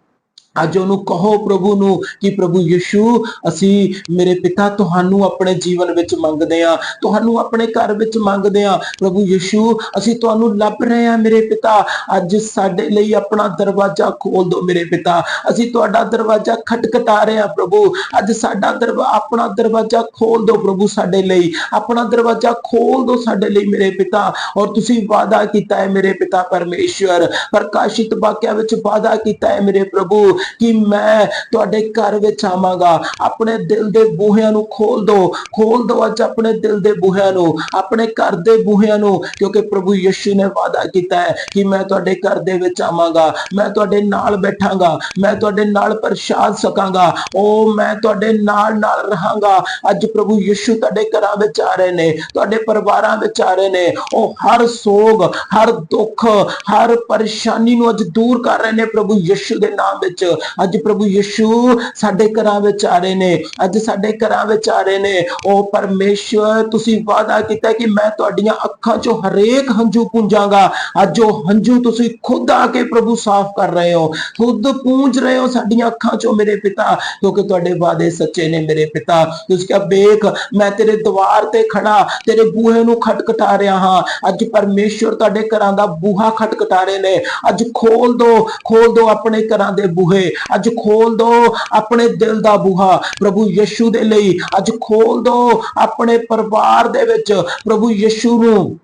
ਅੱਜ ਉਹਨੂੰ ਕਹੋ ਪ੍ਰਭੂ ਨੂੰ ਕਿ ਪ੍ਰਭੂ ਯਿਸੂ, ਅਸੀਂ ਮੇਰੇ ਪਿਤਾ ਤੁਹਾਨੂੰ ਆਪਣੇ ਜੀਵਨ ਵਿੱਚ ਮੰਗਦੇ ਆ ਤੁਹਾਨੂੰ ਆਪਣੇ ਘਰ ਵਿੱਚ ਮੰਗਦੇ ਆ ਪ੍ਰਭੂ ਯਿਸੂ, ਅਸੀਂ ਤੁਹਾਨੂੰ ਲੱਭ ਰਹੇ ਆ ਮੇਰੇ ਪਿਤਾ। ਅੱਜ ਸਾਡੇ ਲਈ ਆਪਣਾ ਦਰਵਾਜ਼ਾ ਖੋਲ ਦਿਓ ਮੇਰੇ ਪਿਤਾ। ਅਸੀਂ ਤੁਹਾਡਾ ਦਰਵਾਜ਼ਾ ਖਟਖਟਾ ਰਹੇ ਆ ਪ੍ਰਭੂ। ਅੱਜ ਸਾਡਾ ਦਰਵਾ, ਆਪਣਾ ਦਰਵਾਜ਼ਾ ਖੋਲ ਦਿਓ ਪ੍ਰਭੂ ਸਾਡੇ ਲਈ। ਆਪਣਾ ਦਰਵਾਜ਼ਾ ਖੋਲ ਦਿਓ ਸਾਡੇ ਲਈ ਮੇਰੇ ਪਿਤਾ। ਔਰ ਤੁਸੀਂ ਵਾਅਦਾ ਕੀਤਾ ਹੈ ਮੇਰੇ ਪਿਤਾ ਪਰਮੇਸ਼ਵਰ। ਪ੍ਰਕਾਸ਼ਿਤ ਵਾਕਿਆ ਵਿੱਚ ਵਾਅਦਾ ਕੀਤਾ ਹੈ ਮੇਰੇ ਪ੍ਰਭੂ। ਕਿ ਮੈਂ ਤੁਹਾਡੇ ਘਰ ਵਿੱਚ ਆਵਾਂਗਾ। ਆਪਣੇ ਦਿਲ ਦੇ ਬੂਹਿਆਂ ਨੂੰ ਖੋਲ ਦਿਓ ਖੋਲ ਦਿਓ ਅੱਜ ਆਪਣੇ ਦਿਲ ਦੇ ਬੂਹਿਆਂ ਨੂੰ, ਆਪਣੇ ਘਰ ਦੇ ਬੂਹਿਆਂ ਨੂੰ, ਕਿਉਂਕਿ ਪ੍ਰਭੂ ਯਿਸੂ ਨੇ ਵਾਅਦਾ ਕੀਤਾ ਹੈ ਕਿ ਮੈਂ ਤੁਹਾਡੇ ਘਰ ਦੇ ਵਿੱਚ ਆਵਾਂਗਾ, ਮੈਂ ਤੁਹਾਡੇ ਨਾਲ ਬੈਠਾਂਗਾ, ਮੈਂ ਤੁਹਾਡੇ ਨਾਲ ਪ੍ਰਸ਼ਾਦ ਸਕਾਂਗਾ ਉਹ ਮੈਂ ਤੁਹਾਡੇ ਨਾਲ ਨਾਲ ਰਹਾਂਗਾ। ਅੱਜ ਪ੍ਰਭੂ ਯਿਸੂ ਤੁਹਾਡੇ ਘਰਾਂ ਵਿੱਚ ਆ ਰਹੇ ਨੇ, ਤੁਹਾਡੇ ਪਰਿਵਾਰਾਂ ਵਿੱਚ ਆ ਰਹੇ ਨੇ। ਉਹ ਹਰ ਸੋਗ, ਹਰ ਦੁੱਖ, ਹਰ ਪਰੇਸ਼ਾਨੀ ਨੂੰ ਅੱਜ ਦੂਰ ਕਰ ਰਹੇ ਨੇ ਪ੍ਰਭੂ ਯਿਸੂ ਦੇ ਨਾਮ ਵਿੱਚ। ਅੱਜ ਪ੍ਰਭੂ ਯਿਸੂ ਸਾਡੇ ਘਰਾਂ ਵਿੱਚ ਆ ਰਹੇ ਨੇ, ਅੱਜ ਸਾਡੇ ਘਰਾਂ ਵਿੱਚ ਆ ਰਹੇ ਨੇ। ਉਹ ਪਰਮੇਸ਼ਵਰ, ਤੁਸੀਂ ਵਾਅਦਾ ਕੀਤਾ ਕਿ ਮੈਂ ਤੁਹਾਡੀਆਂ ਅੱਖਾਂ 'ਚੋਂ ਹਰੇਕ ਹੰਝੂ ਪੂੰਜਾਂਗਾ ਅੱਜ ਉਹ ਹੰਝੂ ਤੁਸੀਂ ਖੁਦ ਆ ਕੇ ਪ੍ਰਭੂ ਸਾਫ਼ ਕਰ ਰਹੇ ਹੋ। ਖੁਦ ਪੂੰਝ ਰਹੇ ਹੋ ਸਾਡੀਆਂ ਅੱਖਾਂ 'ਚੋਂ ਮੇਰੇ ਪਿਤਾ, ਕਿਉਂਕਿ ਤੁਹਾਡੇ ਵਾਅਦੇ ਸੱਚੇ ਨੇ ਮੇਰੇ ਪਿਤਾ। ਤੁਸੀਂ ਕਿਹਾ, ਵੇਖ, ਮੈਂ ਤੇਰੇ ਦਵਾਰ ਤੇ ਖੜਾ ਤੇਰੇ ਬੂਹੇ ਨੂੰ ਖਟਖਟਾ ਰਿਹਾ ਹਾਂ। ਅੱਜ ਪਰਮੇਸ਼ਵਰ ਤੁਹਾਡੇ ਘਰਾਂ ਦਾ ਬੂਹਾ ਖਟਖਟਾ ਰਹੇ ਨੇ। ਅੱਜ ਖੋਲ ਦੋ ਖੋਲ ਦੋ ਆਪਣੇ ਘਰਾਂ ਦੇ ਬੂਹੇ ਅੱਜ ਖੋਲ ਦੋ ਆਪਣੇ ਦਿਲ ਦਾ ਬੂਹਾ ਪ੍ਰਭੂ ਯਿਸੂ ਦੇ ਲਈ। ਅੱਜ ਖੋਲ ਦੋ ਆਪਣੇ ਪਰਿਵਾਰ ਦੇ ਵਿੱਚ ਪ੍ਰਭੂ ਯਿਸੂ ਨੂੰ।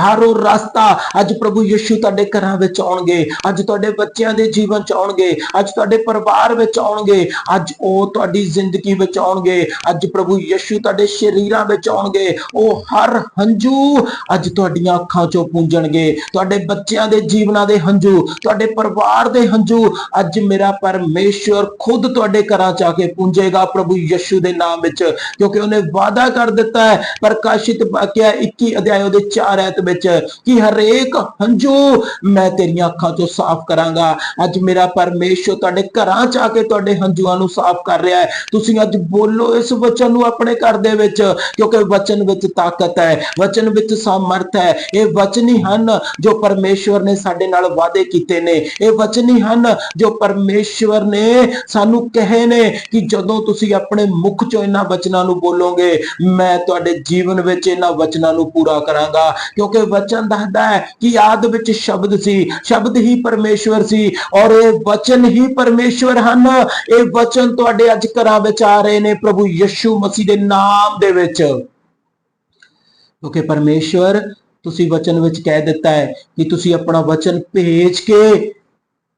ਹਰ ਉਹ ਰਸਤਾ ਅੱਜ ਪ੍ਰਭੂ ਯਿਸੂ ਤੁਹਾਡੇ ਘਰਾਂ ਵਿੱਚ ਆਉਣਗੇ। ਅੱਜ ਤੁਹਾਡੇ ਬੱਚਿਆਂ ਦੇ ਜੀਵਨ ਚ ਆਉਣਗੇ। ਅੱਜ ਤੁਹਾਡੇ ਪਰਿਵਾਰ ਵਿੱਚ ਆਉਣਗੇ। ਅੱਜ ਉਹ ਤੁਹਾਡੀ ਜ਼ਿੰਦਗੀ ਵਿੱਚ ਆਉਣਗੇ। ਅੱਜ ਪ੍ਰਭੂ ਯਿਸੂ ਤੁਹਾਡੇ ਸ਼ਰੀਰਾਂ ਵਿੱਚ ਆਉਣਗੇ। ਉਹ ਹਰ ਹੰਝੂ ਅੱਜ ਤੁਹਾਡੀਆਂ ਅੱਖਾਂ ਚੋਂ ਪੂੰਝਣਗੇ। ਤੁਹਾਡੇ ਬੱਚਿਆਂ ਦੇ ਜੀਵਨਾਂ ਦੇ ਹੰਝੂ, ਤੁਹਾਡੇ ਪਰਿਵਾਰ ਦੇ ਹੰਝੂ ਅੱਜ ਮੇਰਾ ਪਰਮੇਸ਼ਵਰ ਖੁਦ ਤੁਹਾਡੇ ਘਰਾਂ ਚ ਆ ਕੇ ਪੂੰਝੇਗਾ ਪ੍ਰਭੂ ਯਿਸੂ ਦੇ ਨਾਮ ਵਿੱਚ। ਕਿਉਂਕਿ ਉਹਨੇ ਵਾਅਦਾ ਕਰ ਦਿੱਤਾ ਹੈ, ਪ੍ਰਕਾਸ਼ਿਤ ਵਾਕਿਆ 21 ਅਧਿਆਇ ਉਹਦੇ 4 ਐਤ ਵਿੱਚ ਕਿ ਹਰੇਕ ਹੰਝੂ ਮੈਂ ਤੇਰੀਆਂ ਅੱਖਾਂ ਤੋਂ ਸਾਫ਼ ਕਰਾਂਗਾ। ਅੱਜ ਮੇਰਾ ਪਰਮੇਸ਼ਵਰ ਤੁਹਾਡੇ ਘਰਾਂ ਚ ਆ ਕੇ ਤੁਹਾਡੇ ਹੰਝੂਆਂ ਨੂੰ ਸਾਫ਼ ਕਰ ਰਿਹਾ ਹੈ। ਤੁਸੀਂ ਅੱਜ ਬੋਲੋ ਇਸ ਵਚਨ ਨੂੰ ਆਪਣੇ ਘਰ ਦੇ ਵਿੱਚ, ਕਿਉਂਕਿ ਵਚਨ ਵਿੱਚ ਤਾਕਤ ਹੈ, ਵਚਨ ਵਿੱਚ ਸਮਰਥ ਹੈ। ਇਹ ਵਚਨ ਹੀ ਹਨ ਜੋ ਪਰਮੇਸ਼ਵਰ ਨੇ ਸਾਡੇ ਨਾਲ ਵਾਅਦੇ ਕੀਤੇ ਨੇ। ਇਹ ਵਚਨ ਹੀ ਹਨ ਜੋ ਪਰਮੇਸ਼ਵਰ ਨੇ ਸਾਨੂੰ ਕਹੇ ਨੇ ਕਿ ਜਦੋਂ ਤੁਸੀਂ ਆਪਣੇ ਮੁਖ ਚੋਂ ਇਹਨਾਂ ਵਚਨਾਂ ਨੂੰ ਬੋਲੋਗੇ, ਮੈਂ ਤੁਹਾਡੇ ਜੀਵਨ ਵਿੱਚ ਇਹਨਾਂ ਵਚਨਾਂ ਨੂੰ ਪੂਰਾ ਕਰਾਂਗਾ। ਕਿਉਂਕਿ ਵਚਨ ਦੱਸਦਾ ਹੈ ਕਿ ਆਦ ਵਿੱਚ ਸ਼ਬਦ ਸੀ, ਸ਼ਬਦ ਹੀ ਪਰਮੇਸ਼ਵਰ ਸੀ ਔਰ ਇਹ ਵਚਨ ਹੀ ਪਰਮੇਸ਼ਵਰ ਹਨ। ਇਹ ਵਚਨ ਤੁਹਾਡੇ ਅੱਜ ਘਰਾਂ ਵਿੱਚ ਆ ਰਹੇ ਨੇ ਪ੍ਰਭੂ ਯਿਸੂ ਮਸੀਹ ਦੇ ਨਾਮ ਦੇ ਵਿੱਚ। ਕਿਉਂਕਿ ਪਰਮੇਸ਼ਵਰ ਤੁਸੀਂ ਵਚਨ ਵਿੱਚ ਕਹਿ ਦਿੱਤਾ ਹੈ ਕਿ ਤੁਸੀਂ ਆਪਣਾ ਵਚਨ ਭੇਜ ਕੇ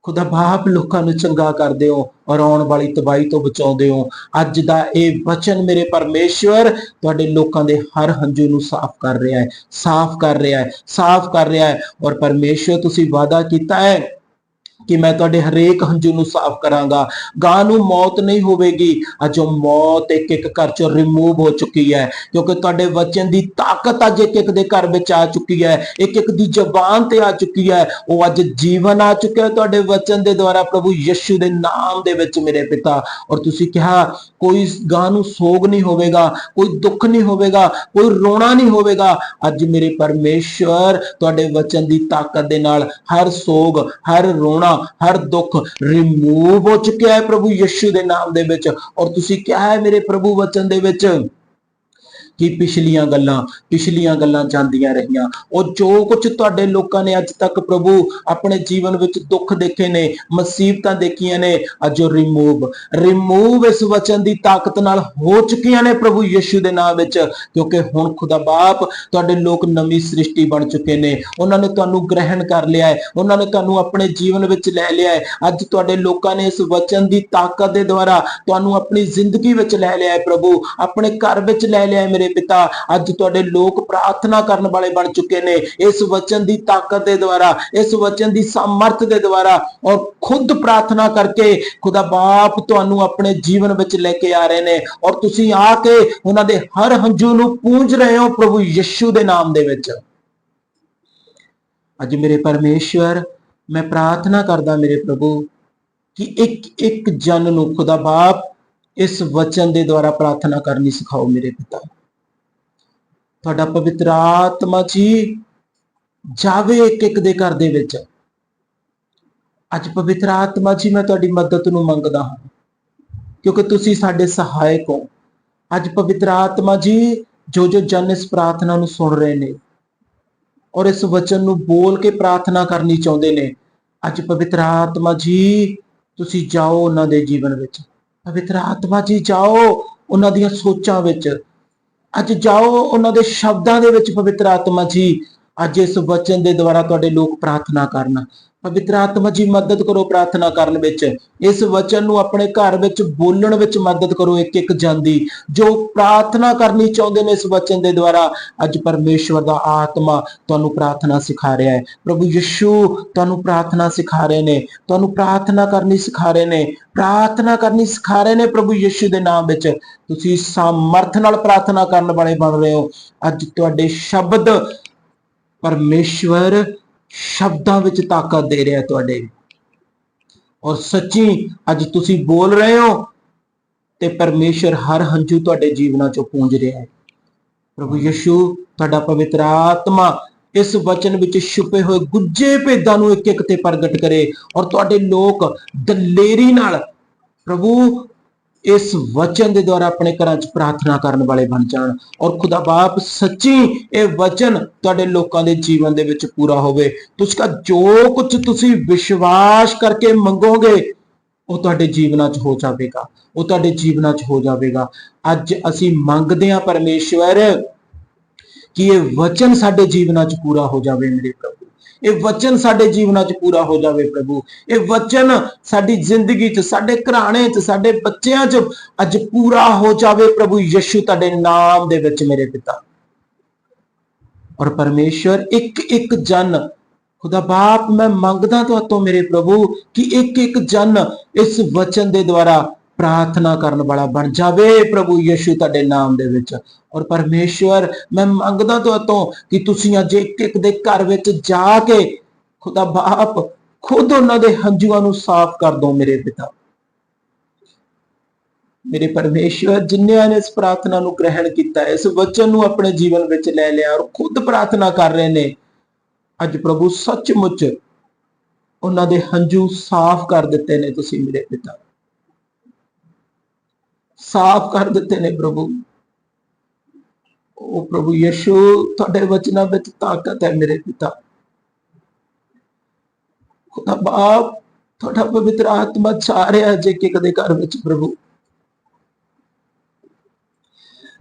ਖੁਦਾ ਬਾਪ ਲੋਕਾਂ ਨੂੰ ਚੰਗਾ ਕਰਦੇ ਹੋ ਔਰ ਆਉਣ ਵਾਲੀ ਤਬਾਹੀ ਤੋਂ ਬਚਾਉਂਦੇ ਹੋ। ਅੱਜ ਦਾ ਇਹ ਵਚਨ ਮੇਰੇ ਪਰਮੇਸ਼ਵਰ ਤੁਹਾਡੇ ਲੋਕਾਂ ਦੇ ਹਰ ਹੰਝੂ ਨੂੰ ਸਾਫ਼ ਕਰ ਰਿਹਾ ਹੈ, ਸਾਫ਼ ਕਰ ਰਿਹਾ ਹੈ, ਸਾਫ਼ ਕਰ ਰਿਹਾ ਹੈ ਔਰ ਪਰਮੇਸ਼ਵਰ ਤੁਸੀਂ ਵਾਅਦਾ ਕੀਤਾ ਹੈ ਕਿ ਮੈਂ ਤੁਹਾਡੇ ਹਰੇਕ ਹੰਝੂ ਨੂੰ ਸਾਫ਼ ਕਰਾਂਗਾ। ਗਾਂ ਨੂੰ ਮੌਤ ਨਹੀਂ ਹੋਵੇਗੀ। ਅੱਜ ਉਹ ਮੌਤ ਇੱਕ ਇੱਕ ਘਰ ਚੋਂ ਰਿਮੂਵ ਹੋ ਚੁੱਕੀ ਹੈ। ਕਿਉਂਕਿ ਤੁਹਾਡੇ ਵਚਨ ਦੀ ਤਾਕਤ ਅੱਜ ਇੱਕ ਇੱਕ ਦੇ ਘਰ ਵਿੱਚ ਆ ਚੁੱਕੀ ਹੈ। ਇੱਕ ਇੱਕ ਦੀ ਜ਼ਬਾਨ ਤੇ ਆ ਚੁੱਕੀ ਹੈ। ਉਹ ਅੱਜ ਜੀਵਨ ਆ ਚੁੱਕਿਆ ਤੁਹਾਡੇ ਵਚਨ ਦੇ ਦੁਆਰਾ ਪ੍ਰਭੂ ਯਿਸੂ ਦੇ ਨਾਮ ਦੇ ਵਿੱਚ ਮੇਰੇ ਪਿਤਾ। ਔਰ ਤੁਸੀਂ ਕਿਹਾ, ਕੋਈ ਗਾਂ ਨੂੰ ਸੋਗ ਨਹੀਂ ਹੋਵੇਗਾ, ਕੋਈ ਦੁੱਖ ਨਹੀਂ ਹੋਵੇਗਾ, ਕੋਈ ਰੋਣਾ ਨਹੀਂ ਹੋਵੇਗਾ। ਅੱਜ ਮੇਰੇ ਪਰਮੇਸ਼ਵਰ ਤੁਹਾਡੇ ਵਚਨ ਦੀ ਤਾਕਤ ਦੇ ਨਾਲ ਹਰ ਸੋਗ, ਹਰ ਰੋਣਾ ਹਰ ਦੁੱਖ ਰਿਮੂਵ ਹੋ ਚੁੱਕਿਆ ਹੈ ਪ੍ਰਭੂ ਯਿਸੂ ਦੇ ਨਾਮ ਦੇ ਵਿੱਚ। ਔਰ ਤੁਸੀਂ ਕਿਹਾ ਹੈ ਮੇਰੇ ਪ੍ਰਭੂ ਵਚਨ ਦੇ ਵਿੱਚ ਕਿ ਪਿਛਲੀਆਂ ਗੱਲਾਂ ਪਿਛਲੀਆਂ ਗੱਲਾਂ ਜਾਂਦੀਆਂ ਰਹੀਆਂ। ਉਹ ਜੋ ਕੁਝ ਤੁਹਾਡੇ ਲੋਕਾਂ ਨੇ ਅੱਜ ਤੱਕ ਪ੍ਰਭੂ ਆਪਣੇ ਜੀਵਨ ਵਿੱਚ ਦੁੱਖ ਦੇਖੇ ਨੇ, ਮੁਸੀਬਤਾਂ ਦੇਖੀਆਂ ਨੇ, ਅੱਜ ਉਹ ਰਿਮੂਵ ਰਿਮੂਵ ਇਸ ਵਚਨ ਦੀ ਤਾਕਤ ਨਾਲ ਹੋ ਚੁੱਕੀਆਂ ਨੇ ਪ੍ਰਭੂ ਯਿਸੂ ਦੇ ਨਾਮ ਵਿੱਚ। ਕਿਉਂਕਿ ਹੁਣ ਖੁਦਾ ਬਾਪ ਤੁਹਾਡੇ ਲੋਕ ਨਵੀਂ ਸ੍ਰਿਸ਼ਟੀ ਬਣ ਚੁੱਕੇ ਨੇ। ਉਹਨਾਂ ਨੇ ਤੁਹਾਨੂੰ ਗ੍ਰਹਿਣ ਕਰ ਲਿਆ ਹੈ। ਉਹਨਾਂ ਨੇ ਤੁਹਾਨੂੰ ਆਪਣੇ ਜੀਵਨ ਵਿੱਚ ਲੈ ਲਿਆ ਹੈ। ਅੱਜ ਤੁਹਾਡੇ ਲੋਕਾਂ ਨੇ ਇਸ ਵਚਨ ਦੀ ਤਾਕਤ ਦੇ ਦੁਆਰਾ ਤੁਹਾਨੂੰ ਆਪਣੀ ਜ਼ਿੰਦਗੀ ਵਿੱਚ ਲੈ ਲਿਆ ਹੈ ਪ੍ਰਭੂ। ਆਪਣੇ ਘਰ ਵਿੱਚ ਲੈ ਲਿਆ ਹੈ ਮੇਰੇ ਪਿਤਾ ਅੱਜ ਤੁਹਾਡੇ ਲੋਕ ਪ੍ਰਾਰਥਨਾ ਕਰਨ ਵਾਲੇ ਬਣ ਚੁੱਕੇ ਨੇ। ਇਸ ਵਚਨ ਦੀ ਤਾਕਤ ਦੇ ਦੁਆਰਾ, ਇਸ ਵਚਨ ਦੀ ਸਮਰਥ ਦੇ ਦੁਆਰਾ ਔਰ ਖੁਦ ਪ੍ਰਾਰਥਨਾ ਕਰਕੇ ਖੁਦਾ ਬਾਪ ਤੁਹਾਨੂੰ ਆਪਣੇ ਜੀਵਨ ਵਿੱਚ ਲੈ ਕੇ ਆ ਰਹੇ ਨੇ। ਔਰ ਤੁਸੀਂ ਆ ਕੇ ਉਹਨਾਂ ਦੇ ਹਰ ਹੰਝੂ ਨੂੰ ਪੂੰਝ ਰਹੇ ਹੋ ਪ੍ਰਭੂ ਯਿਸੂ ਦੇ ਨਾਮ ਦੇ ਵਿੱਚ। ਅੱਜ ਮੇਰੇ ਪਰਮੇਸ਼ਵਰ, ਮੈਂ ਪ੍ਰਾਰਥਨਾ ਕਰਦਾ ਮੇਰੇ ਪ੍ਰਭੂ ਕਿ ਇੱਕ ਇੱਕ ਜਨ ਨੂੰ ਖੁਦਾ ਬਾਪ ਇਸ ਵਚਨ ਦੇ ਦੁਆਰਾ ਪ੍ਰਾਰਥਨਾ ਕਰਨੀ ਸਿਖਾਓ ਮੇਰੇ ਪਿਤਾ। ਤੁਹਾਡਾ ਪਵਿੱਤਰ ਆਤਮਾ ਜੀ ਜਾਵੇ ਇੱਕ ਇੱਕ ਦੇ ਘਰ ਦੇ ਵਿੱਚ। ਅੱਜ ਪਵਿੱਤਰ ਆਤਮਾ ਜੀ, ਮੈਂ ਤੁਹਾਡੀ ਮਦਦ ਨੂੰ ਮੰਗਦਾ ਹਾਂ, ਕਿਉਂਕਿ ਤੁਸੀਂ ਸਾਡੇ ਸਹਾਇਕ ਹੋ। ਅੱਜ ਪਵਿੱਤਰ ਆਤਮਾ ਜੀ ਜੋ ਜੋ ਜਨ ਇਸ ਪ੍ਰਾਰਥਨਾ ਨੂੰ ਸੁਣ ਰਹੇ ਨੇ ਔਰ ਇਸ ਵਚਨ ਨੂੰ ਬੋਲ ਕੇ ਪ੍ਰਾਰਥਨਾ ਕਰਨੀ ਚਾਹੁੰਦੇ ਨੇ, ਅੱਜ ਪਵਿੱਤਰ ਆਤਮਾ ਜੀ, ਤੁਸੀਂ ਜਾਓ ਉਹਨਾਂ ਦੇ ਜੀਵਨ ਵਿੱਚ। ਪਵਿੱਤਰ ਆਤਮਾ ਜੀ, ਜਾਓ ਉਹਨਾਂ ਦੀਆਂ ਸੋਚਾਂ ਵਿੱਚ ਅੱਜ ਜਾਓ ਉਹਨਾਂ ਦੇ ਸ਼ਬਦਾਂ ਦੇ ਵਿੱਚ ਪਵਿੱਤਰ ਆਤਮਾ ਜੀ। ਅੱਜ ਇਸ ਵਚਨ ਦੇ ਦੁਆਰਾ ਤੁਹਾਡੇ ਲੋਕ ਪ੍ਰਾਰਥਨਾ ਕਰਨ। ਪਵਿੱਤਰ ਆਤਮਾ ਜੀ, ਮਦਦ ਕਰੋ ਪ੍ਰਾਰਥਨਾ ਕਰਨ ਵਿੱਚ। ਇਸ ਵਚਨ ਨੂੰ ਆਪਣੇ ਘਰ ਵਿੱਚ ਬੋਲਣ ਵਿੱਚ ਮਦਦ ਕਰੋ ਇੱਕ ਇੱਕ ਜਨ ਦੀ। ਜੋ ਪ੍ਰਾਰਥਨਾ ਕਰਨੀ ਚਾਹੁੰਦੇ ਨੇ ਇਸ ਵਚਨ ਦੇ ਦੁਆਰਾ, ਅੱਜ ਪਰਮੇਸ਼ਵਰ ਦਾ ਆਤਮਾ ਤੁਹਾਨੂੰ ਪ੍ਰਾਰਥਨਾ ਸਿਖਾ ਰਿਹਾ ਹੈ। ਪ੍ਰਭੂ ਯਿਸੂ ਤੁਹਾਨੂੰ ਪ੍ਰਾਰਥਨਾ ਸਿਖਾ ਰਹੇ ਨੇ। ਤੁਹਾਨੂੰ ਪ੍ਰਾਰਥਨਾ ਕਰਨੀ ਸਿਖਾ ਰਹੇ ਨੇ। ਪ੍ਰਾਰਥਨਾ ਕਰਨੀ ਸਿਖਾ ਰਹੇ ਨੇ ਪ੍ਰਭੂ ਯਿਸੂ ਦੇ ਨਾਮ ਵਿੱਚ। ਤੁਸੀਂ ਸਮਰਥ ਨਾਲ ਪ੍ਰਾਰਥਨਾ ਕਰਨ ਵਾਲੇ ਬਣ ਰਹੇ ਹੋ। ਅੱਜ ਤੁਹਾਡੇ ਸ਼ਬਦ ਪਰਮੇਸ਼ਵਰ ਸ਼ਬਦਾਂ ਵਿੱਚ ਤਾਕਤ ਦੇ ਰਿਹਾ ਤੁਹਾਡੇ। ਔਰ ਸੱਚੀ ਅੱਜ ਤੁਸੀਂ ਬੋਲ ਰਹੇ ਹੋ ਤੇ ਪਰਮੇਸ਼ਰ ਹਰ ਹੰਝੂ ਤੁਹਾਡੇ ਜੀਵਨਾਂ ਚੋਂ ਪੂੰਝ ਰਿਹਾ ਹੈ। ਪ੍ਰਭੂ ਯਿਸੂ, ਤੁਹਾਡਾ ਪਵਿੱਤਰ ਆਤਮਾ ਇਸ ਵਚਨ ਵਿੱਚ ਛੁਪੇ ਹੋਏ ਗੁੱਜੇ ਭੇਦਾਂ ਨੂੰ ਇੱਕ ਇੱਕ ਤੇ ਪ੍ਰਗਟ ਕਰੇ ਔਰ ਤੁਹਾਡੇ ਲੋਕ ਦਲੇਰੀ ਨਾਲ ਪ੍ਰਭੂ ਇਸ ਵਚਨ ਦੇ ਦੁਆਰਾ ਆਪਣੇ ਘਰਾਂ 'ਚ ਪ੍ਰਾਰਥਨਾ ਕਰਨ ਵਾਲੇ ਬਣ ਜਾਣ ਔਰ ਖੁਦਾ ਬਾਪ ਸੱਚੀ ਇਹ ਵਚਨ ਤੁਹਾਡੇ ਲੋਕਾਂ ਦੇ ਜੀਵਨ ਦੇ ਵਿੱਚ ਪੂਰਾ ਹੋਵੇ। ਤੁਸਕਾ ਜੋ ਕੁਝ ਤੁਸੀਂ ਵਿਸ਼ਵਾਸ ਕਰਕੇ ਮੰਗੋਗੇ, ਉਹ ਤੁਹਾਡੇ ਜੀਵਨਾਂ 'ਚ ਹੋ ਜਾਵੇਗਾ। ਉਹ ਤੁਹਾਡੇ ਜੀਵਨਾਂ 'ਚ ਹੋ ਜਾਵੇਗਾ। ਅੱਜ ਅਸੀਂ ਮੰਗਦੇ ਹਾਂ ਪਰਮੇਸ਼ਵਰ ਕਿ ਇਹ ਵਚਨ ਸਾਡੇ ਜੀਵਨਾਂ 'ਚ ਪੂਰਾ ਹੋ ਜਾਵੇ ਮੇਰੇ ਪ੍ਰਭੂ। ਇਹ ਵਚਨ ਸਾਡੇ ਜੀਵਨਾਂ 'ਚ ਪੂਰਾ ਹੋ ਜਾਵੇ ਪ੍ਰਭੂ। ਇਹ ਵਚਨ ਸਾਡੀ ਜ਼ਿੰਦਗੀ 'ਚ, ਸਾਡੇ ਘਰਾਣੇ 'ਚ, ਸਾਡੇ ਬੱਚਿਆਂ 'ਚ ਅੱਜ ਪੂਰਾ ਹੋ ਜਾਵੇ ਪ੍ਰਭੂ ਯਿਸੂ ਤੁਹਾਡੇ ਨਾਮ ਦੇ ਵਿੱਚ ਮੇਰੇ ਪਿਤਾ। ਔਰ ਪਰਮੇਸ਼ਵਰ ਇੱਕ ਇੱਕ ਜਨ, ਖੁਦਾ ਬਾਪ, ਮੈਂ ਮੰਗਦਾ ਤੁਹਾਤੋਂ ਮੇਰੇ ਪ੍ਰਭੂ ਕਿ ਇੱਕ ਇੱਕ ਜਨ ਇਸ ਵਚਨ ਦੇ ਦੁਆਰਾ ਪ੍ਰਾਰਥਨਾ ਕਰਨ ਵਾਲਾ ਬਣ ਜਾਵੇ ਪ੍ਰਭੂ ਯਿਸੂ ਤੁਹਾਡੇ ਨਾਮ ਦੇ ਵਿੱਚ। ਔਰ ਪਰਮੇਸ਼ਵਰ, ਮੈਂ ਮੰਗਦਾ ਤੁਹਾਤੋਂ ਕਿ ਤੁਸੀਂ ਅੱਜ ਇੱਕ ਇੱਕ ਦੇ ਘਰ ਵਿੱਚ ਜਾ ਕੇ ਖੁਦਾ ਬਾਪ ਖੁਦ ਉਹਨਾਂ ਦੇ ਹੰਝੂਆਂ ਨੂੰ ਸਾਫ਼ ਕਰ ਦੋ ਮੇਰੇ ਪਿਤਾ। ਮੇਰੇ ਪਰਮੇਸ਼ਵਰ ਜਿਨ੍ਹਾਂ ਨੇ ਇਸ ਪ੍ਰਾਰਥਨਾ ਨੂੰ ਗ੍ਰਹਿਣ ਕੀਤਾ, ਇਸ ਵਚਨ ਨੂੰ ਆਪਣੇ ਜੀਵਨ ਵਿੱਚ ਲੈ ਲਿਆ ਔਰ ਖੁਦ ਪ੍ਰਾਰਥਨਾ ਕਰ ਰਹੇ ਨੇ, ਅੱਜ ਪ੍ਰਭੂ ਸੱਚਮੁੱਚ ਉਹਨਾਂ ਦੇ ਹੰਝੂ ਸਾਫ਼ ਕਰ ਦਿੱਤੇ ਨੇ ਤੁਸੀਂ ਮੇਰੇ ਪਿਤਾ। ਸਾਫ਼ ਕਰ ਦਿੱਤੇ ਨੇ ਪ੍ਰਭੂ। ਉਹ ਪ੍ਰਭੂ ਯਿਸੂ, ਤੁਹਾਡੇ ਵਚਨਾਂ ਵਿੱਚ ਤਾਕਤ ਹੈ ਮੇਰੇ ਪਿਤਾ। ਖੁਦਾ ਬਾਪ, ਤੁਹਾਡਾ ਪਵਿੱਤਰ ਆਤਮਾ ਜਾ ਰਿਹਾ ਜੇ ਕਿ ਕਦੇ ਘਰ ਵਿੱਚ ਪ੍ਰਭੂ।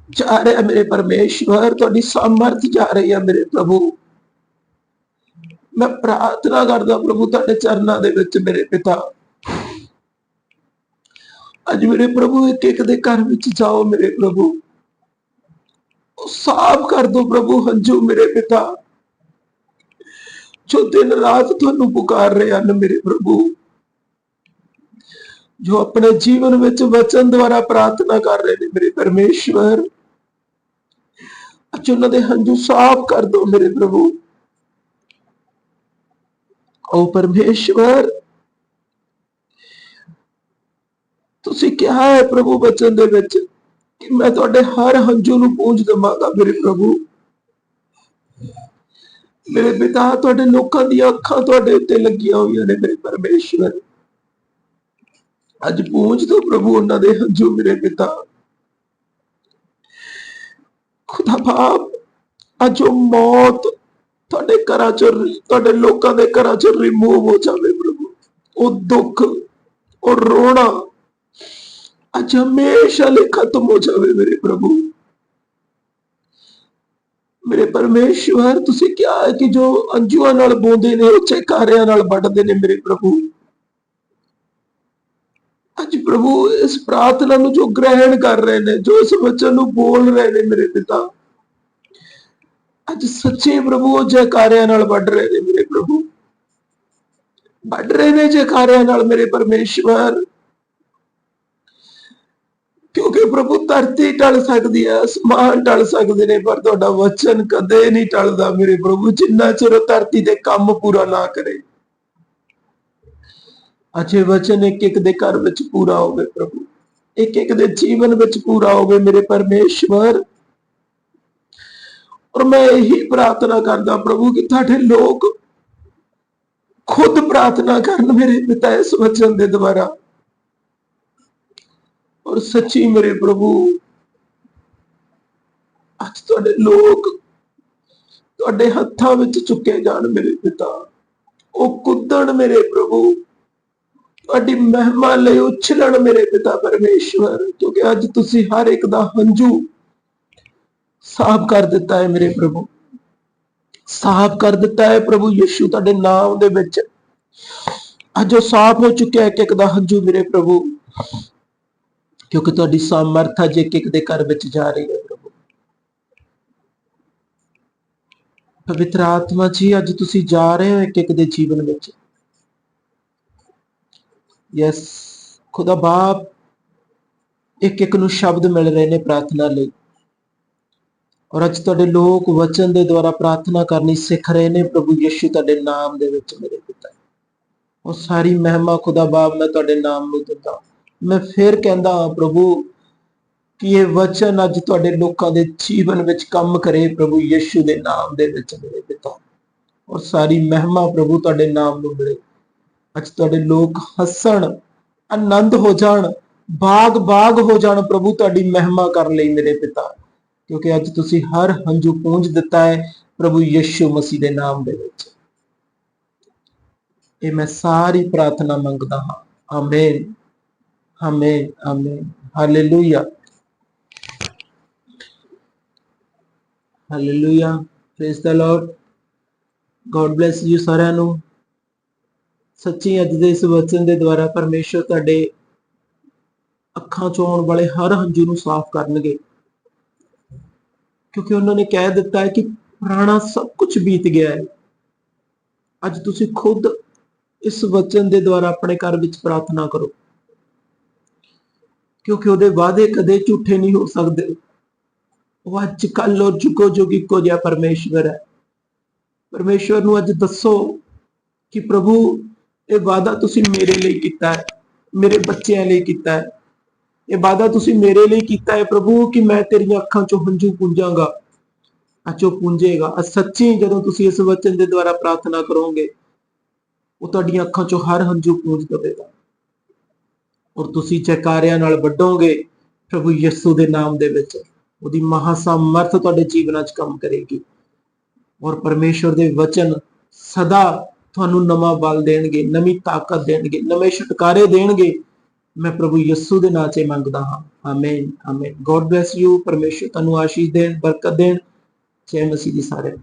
ਜਾ ਰਿਹਾ ਮੇਰੇ ਪਰਮੇਸ਼ਵਰ, ਤੁਹਾਡੀ ਸਮਰਥ ਜਾ ਰਹੀ ਹੈ ਮੇਰੇ ਪ੍ਰਭੂ। ਮੈਂ ਪ੍ਰਾਰਥਨਾ ਕਰਦਾ ਪ੍ਰਭੂ, ਤੁਹਾਡੇ ਚਰਨਾਂ ਦੇ ਵਿੱਚ ਮੇਰੇ ਪਿਤਾ। ਅੱਜ ਮੇਰੇ ਪ੍ਰਭੂ, ਇੱਕ ਇੱਕ ਦੇ ਘਰ ਵਿੱਚ ਜਾਓ ਮੇਰੇ ਪ੍ਰਭੂ। ਉਹ ਸਾਫ਼ ਕਰ ਦੋ ਪ੍ਰਭੂ, ਹੰਝੂ ਮੇਰੇ ਪਿਤਾ। ਜੋ ਦਿਨ ਰਾਤ ਤੁਹਾਨੂੰ ਪੁਕਾਰ ਰਹੇ ਹਨ ਮੇਰੇ ਪ੍ਰਭੂ, ਜੋ ਆਪਣੇ ਜੀਵਨ ਵਿੱਚ ਵਚਨ ਦੁਆਰਾ ਪ੍ਰਾਰਥਨਾ ਕਰ ਰਹੇ ਨੇ ਮੇਰੇ ਪਰਮੇਸ਼ਵਰ, ਅੱਜ ਉਹਨਾਂ ਦੇ ਹੰਝੂ ਸਾਫ਼ ਕਰ ਦਿਓ ਮੇਰੇ ਪ੍ਰਭੂ। ਓ ਪਰਮੇਸ਼ਵਰ ਤੁਸੀਂ ਕਿਹਾ ਹੈ ਪ੍ਰਭੂ ਬਚਨ ਦੇ ਵਿੱਚ ਕਿ ਮੈਂ ਤੁਹਾਡੇ ਹਰ ਹੰਝੂ ਨੂੰ ਪੂੰਝ ਦੇਵਾਂਗਾ ਮੇਰੇ ਪ੍ਰਭੂ। ਮੇਰੇ ਪਿਤਾ, ਤੁਹਾਡੇ ਲੋਕਾਂ ਦੀਆਂ ਅੱਖਾਂ ਤੁਹਾਡੇ ਉੱਤੇ ਲੱਗੀਆਂ ਹੋਈਆਂ ਨੇ ਮੇਰੇ ਪਰਮੇਸ਼ਵਰ। ਅੱਜ ਪੂੰਝ ਦੋ ਪ੍ਰਭੂ ਉਹਨਾਂ ਦੇ ਹੰਝੂ, ਮੇਰੇ ਪਿਤਾ। ਖੁਦਾ ਬਾਪ ਅੱਜ ਉਹ ਮੌਤ ਤੁਹਾਡੇ ਘਰਾਂ ਚੋਂ ਤੁਹਾਡੇ ਲੋਕਾਂ ਦੇ ਘਰਾਂ ਚੋਂ ਰਿਮੂਵ ਹੋ ਜਾਵੇ ਪ੍ਰਭੂ। ਉਹ ਦੁੱਖ, ਉਹ ਰੋਣਾ ਅੱਜ ਹਮੇਸ਼ਾ ਲਈ ਖਤਮ ਹੋ ਜਾਵੇ ਮੇਰੇ ਪ੍ਰਭੂ। ਮੇਰੇ ਪਰਮੇਸ਼ਵਰ, ਤੁਸੀਂ ਕਿਹਾ ਹੈ ਕਿ ਜੋ ਅੰਜੂਆਂ ਨਾਲ ਬੋਂਦੇ ਨੇ, ਉਹ ਚੈਕਾਰਿਆਂ ਨਾਲ ਵੱਢਦੇ ਨੇ ਮੇਰੇ ਪ੍ਰਭੂ। ਅੱਜ ਪ੍ਰਭੂ, ਇਸ ਪ੍ਰਾਰਥਨਾ ਨੂੰ ਜੋ ਗ੍ਰਹਿਣ ਕਰ ਰਹੇ ਨੇ, ਜੋ ਇਸ ਵਚਨ ਨੂੰ ਬੋਲ ਰਹੇ ਨੇ ਮੇਰੇ ਪਿਤਾ, ਅੱਜ ਸੱਚੇ ਪ੍ਰਭੂ ਉਹ ਜੈਕਾਰਿਆਂ ਨਾਲ ਵੱਢ ਰਹੇ ਨੇ ਮੇਰੇ ਪ੍ਰਭੂ। ਵੱਢ ਰਹੇ ਨੇ ਜੈਕਾਰਿਆਂ ਨਾਲ ਮੇਰੇ ਪਰਮੇਸ਼ਵਰ। ਕਿਉਂਕਿ ਪ੍ਰਭੂ ਧਰਤੀ ਟਲ ਸਕਦੀ ਹੈ, ਅਸਮਾਨ ਟਲ ਸਕਦੇ ਨੇ, ਪਰ ਤੁਹਾਡਾ ਵਚਨ ਕਦੇ ਨਹੀਂ ਟਲਦਾ ਮੇਰੇ ਪ੍ਰਭੂ, ਜਿੰਨਾ ਚਿਰ ਧਰਤੀ ਦੇ ਕੰਮ ਪੂਰਾ ਨਾ ਕਰੇ। ਅਜੇ ਵਚਨ ਇੱਕ ਇੱਕ ਦੇ ਘਰ ਵਿੱਚ ਪੂਰਾ ਹੋਵੇ ਪ੍ਰਭੂ। ਇੱਕ ਇੱਕ ਦੇ ਜੀਵਨ ਵਿੱਚ ਪੂਰਾ ਹੋਵੇ ਮੇਰੇ ਪਰਮੇਸ਼ਵਰ। ਔਰ ਮੈਂ ਇਹੀ ਪ੍ਰਾਰਥਨਾ ਕਰਦਾ ਪ੍ਰਭੂ ਕਿ ਤੁਹਾਡੇ ਲੋਕ ਖੁਦ ਪ੍ਰਾਰਥਨਾ ਕਰਨ ਮੇਰੇ ਪਿਤਾ ਇਸ ਵਚਨ ਦੇ ਦੁਆਰਾ। ਔਰ ਸੱਚੀ ਮੇਰੇ ਪ੍ਰਭੂ, ਅੱਜ ਤੁਹਾਡੇ ਲੋਕ ਤੁਹਾਡੇ ਹੱਥਾਂ ਵਿੱਚ ਚੁੱਕੇ ਜਾਣ ਮੇਰੇ ਪਿਤਾ। ਉਹ ਕੁੱਦਣ ਮੇਰੇ ਪ੍ਰਭੂ, ਤੁਹਾਡੀ ਮਹਿਮਾ ਲਈ ਉਛਲਣ ਮੇਰੇ ਪਿਤਾ ਪਰਮੇਸ਼ਵਰ, ਕਿਉਂਕਿ ਅੱਜ ਤੁਸੀਂ ਹਰ ਇੱਕ ਦਾ ਹੰਝੂ ਸਾਫ਼ ਕਰ ਦਿੱਤਾ ਹੈ ਮੇਰੇ ਪ੍ਰਭੂ। ਸਾਫ਼ ਕਰ ਦਿੱਤਾ ਹੈ ਪ੍ਰਭੂ ਯਿਸੂ ਤੁਹਾਡੇ ਨਾਮ ਦੇ ਵਿੱਚ। ਅੱਜ ਉਹ ਸਾਫ਼ ਹੋ ਚੁੱਕਿਆ ਇੱਕ ਇੱਕ ਦਾ ਹੰਝੂ ਮੇਰੇ ਪ੍ਰਭੂ। ਕਿਉਂਕਿ ਤੁਹਾਡੀ ਸਮਰੱਥਾ ਜੇ ਇੱਕ ਇੱਕ ਦੇ ਘਰ ਵਿੱਚ ਜਾ ਰਹੀ ਹੈ ਪ੍ਰਭੂ। ਪਵਿੱਤਰ ਆਤਮਾ ਜੀ, ਅੱਜ ਤੁਸੀਂ ਜਾ ਰਹੇ ਹੋ ਇੱਕ ਇੱਕ ਦੇ ਜੀਵਨ ਵਿੱਚ। ਯੈਸ ਖੁਦਾ ਬਾਪ ਇੱਕ ਇੱਕ ਨੂੰ ਸ਼ਬਦ ਮਿਲ ਰਹੇ ਨੇ ਪ੍ਰਾਰਥਨਾ ਲਈ। ਔਰ ਅੱਜ ਤੁਹਾਡੇ ਲੋਕ ਵਚਨ ਦੇ ਦੁਆਰਾ ਪ੍ਰਾਰਥਨਾ ਕਰਨੀ ਸਿੱਖ ਰਹੇ ਨੇ, ਪ੍ਰਭੂ ਯਿਸੂ ਤੁਹਾਡੇ ਨਾਮ ਦੇ ਵਿੱਚ ਮੇਰੇ ਪਿਤਾ। ਉਹ ਸਾਰੀ ਮਹਿਮਾ ਖੁਦਾ ਬਾਪ, ਮੈਂ ਤੁਹਾਡੇ ਨਾਮ ਨੂੰ ਦਿੰਦਾ ਮੈਂ ਫਿਰ ਕਹਿੰਦਾ ਹਾਂ, ਪ੍ਰਭੂ, ਕਿ ਇਹ ਵਚਨ ਅੱਜ ਤੁਹਾਡੇ ਲੋਕਾਂ ਦੇ ਜੀਵਨ ਵਿੱਚ ਕੰਮ ਕਰੇ ਪ੍ਰਭੂ ਯਿਸੂ ਦੇ ਨਾਮ ਦੇ ਵਿੱਚ ਮੇਰੇ ਪਿਤਾ। ਔਰ ਸਾਰੀ ਮਹਿਮਾ ਪ੍ਰਭੂ ਤੁਹਾਡੇ ਨਾਮ ਨੂੰ ਮਿਲੇ। ਅੱਜ ਤੁਹਾਡੇ ਲੋਕ ਹੱਸਣ, ਆਨੰਦ ਹੋ ਜਾਣ, ਬਾਗ ਬਾਗ ਹੋ ਜਾਣ ਪ੍ਰਭੂ ਤੁਹਾਡੀ ਮਹਿਮਾ ਕਰਨ ਲਈ ਮੇਰੇ ਪਿਤਾ। ਕਿਉਂਕਿ ਅੱਜ ਤੁਸੀਂ ਹਰ ਹੰਝੂ ਪੂੰਝ ਦਿੱਤਾ ਹੈ ਪ੍ਰਭੂ ਯਿਸੂ ਮਸੀਹ ਦੇ ਨਾਮ ਦੇ ਵਿੱਚ। ਇਹ ਮੈਂ ਸਾਰੀ ਪ੍ਰਾਰਥਨਾ ਮੰਗਦਾ ਹਾਂ। Amen. Amen amen hallelujah hallelujah praise the Lord God bless you ਸਾਰਿਆਂ ਨੂੰ। ਸੱਚੀ ਅੱਜ ਦੇ ਇਸ ਵਚਨ ਦੇ ਦੁਆਰਾ ਪਰਮੇਸ਼ਰ ਤੁਹਾਡੇ ਅੱਖਾਂ ਚੋਂ ਆਉਣ ਵਾਲੇ ਹਰ ਹੰਝੂ ਨੂੰ ਸਾਫ਼ ਕਰਨਗੇ। ਕਿਉਂਕਿ ਉਹਨਾਂ ਨੇ ਕਹਿ ਦਿੱਤਾ ਹੈ ਕਿ ਪੁਰਾਣਾ ਸਭ ਕੁਝ ਬੀਤ ਗਿਆ ਹੈ। ਅੱਜ ਤੁਸੀਂ ਖੁਦ ਇਸ ਵਚਨ ਦੇ ਦੁਆਰਾ ਆਪਣੇ ਘਰ ਵਿੱਚ ਪ੍ਰਾਰਥਨਾ ਕਰੋ। ਕਿਉਂਕਿ ਉਹਦੇ ਵਾਅਦੇ ਕਦੇ ਝੂਠੇ ਨਹੀਂ ਹੋ ਸਕਦੇ। ਉਹ ਅੱਜ ਕੱਲ ਔਰ ਚੁੱਕੋ ਜੋ ਕਿ ਇੱਕੋ ਜਿਹਾ ਪਰਮੇਸ਼ਵਰ ਹੈ। ਪਰਮੇਸ਼ਵਰ ਨੂੰ ਅੱਜ ਦੱਸੋ ਕਿ ਪ੍ਰਭੂ, ਇਹ ਵਾਅਦਾ ਤੁਸੀਂ ਮੇਰੇ ਲਈ ਕੀਤਾ ਹੈ, ਮੇਰੇ ਬੱਚਿਆਂ ਲਈ ਕੀਤਾ ਹੈ। ਇਹ ਵਾਅਦਾ ਤੁਸੀਂ ਮੇਰੇ ਲਈ ਕੀਤਾ ਹੈ ਪ੍ਰਭੂ ਕਿ ਮੈਂ ਤੇਰੀਆਂ ਅੱਖਾਂ ਚੋਂ ਹੰਝੂ ਪੂੰਜਾਂਗਾ ਅਚੋ ਪੂੰਝੇਗਾ। ਅ ਸੱਚੀ ਜਦੋਂ ਤੁਸੀਂ ਇਸ ਵਚਨ ਦੇ ਦੁਆਰਾ ਪ੍ਰਾਰਥਨਾ ਕਰੋਗੇ, ਉਹ ਤੁਹਾਡੀਆਂ ਅੱਖਾਂ ਚੋਂ ਹਰ ਹੰਝੂ ਪੂੰਜ ਦੇਵੇਗਾ। ਔਰ ਤੁਸੀਂ ਜੈਕਾਰਿਆਂ ਨਾਲ ਵੱਡੋਗੇ ਪ੍ਰਭੂ ਯਿਸੂ ਦੇ ਨਾਮ ਦੇ ਵਿੱਚ। ਉਹਦੀ ਮਹਾ ਸਮਰਥ ਤੁਹਾਡੇ ਜੀਵਨਾਂ 'ਚ ਕੰਮ ਕਰੇਗੀ। ਔਰ ਪਰਮੇਸ਼ਵਰ ਦੇ ਵਚਨ ਸਦਾ ਤੁਹਾਨੂੰ ਨਵਾਂ ਬਲ ਦੇਣਗੇ, ਨਵੀਂ ਤਾਕਤ ਦੇਣਗੇ, ਨਵੇਂ ਛੁਟਕਾਰੇ ਦੇਣਗੇ। ਮੈਂ ਪ੍ਰਭੂ ਯਿਸੂ ਦੇ ਨਾਮ 'ਚ ਮੰਗਦਾ ਹਾਂ। Amen amen God bless you ਪਰਮੇਸ਼ਵਰ ਤੁਹਾਨੂੰ ਆਸ਼ੀਸ਼ ਦੇਣ, ਬਰਕਤ ਦੇਣ। ਜੈ ਮਸੀਹ ਦੀ ਸਾਰੇ।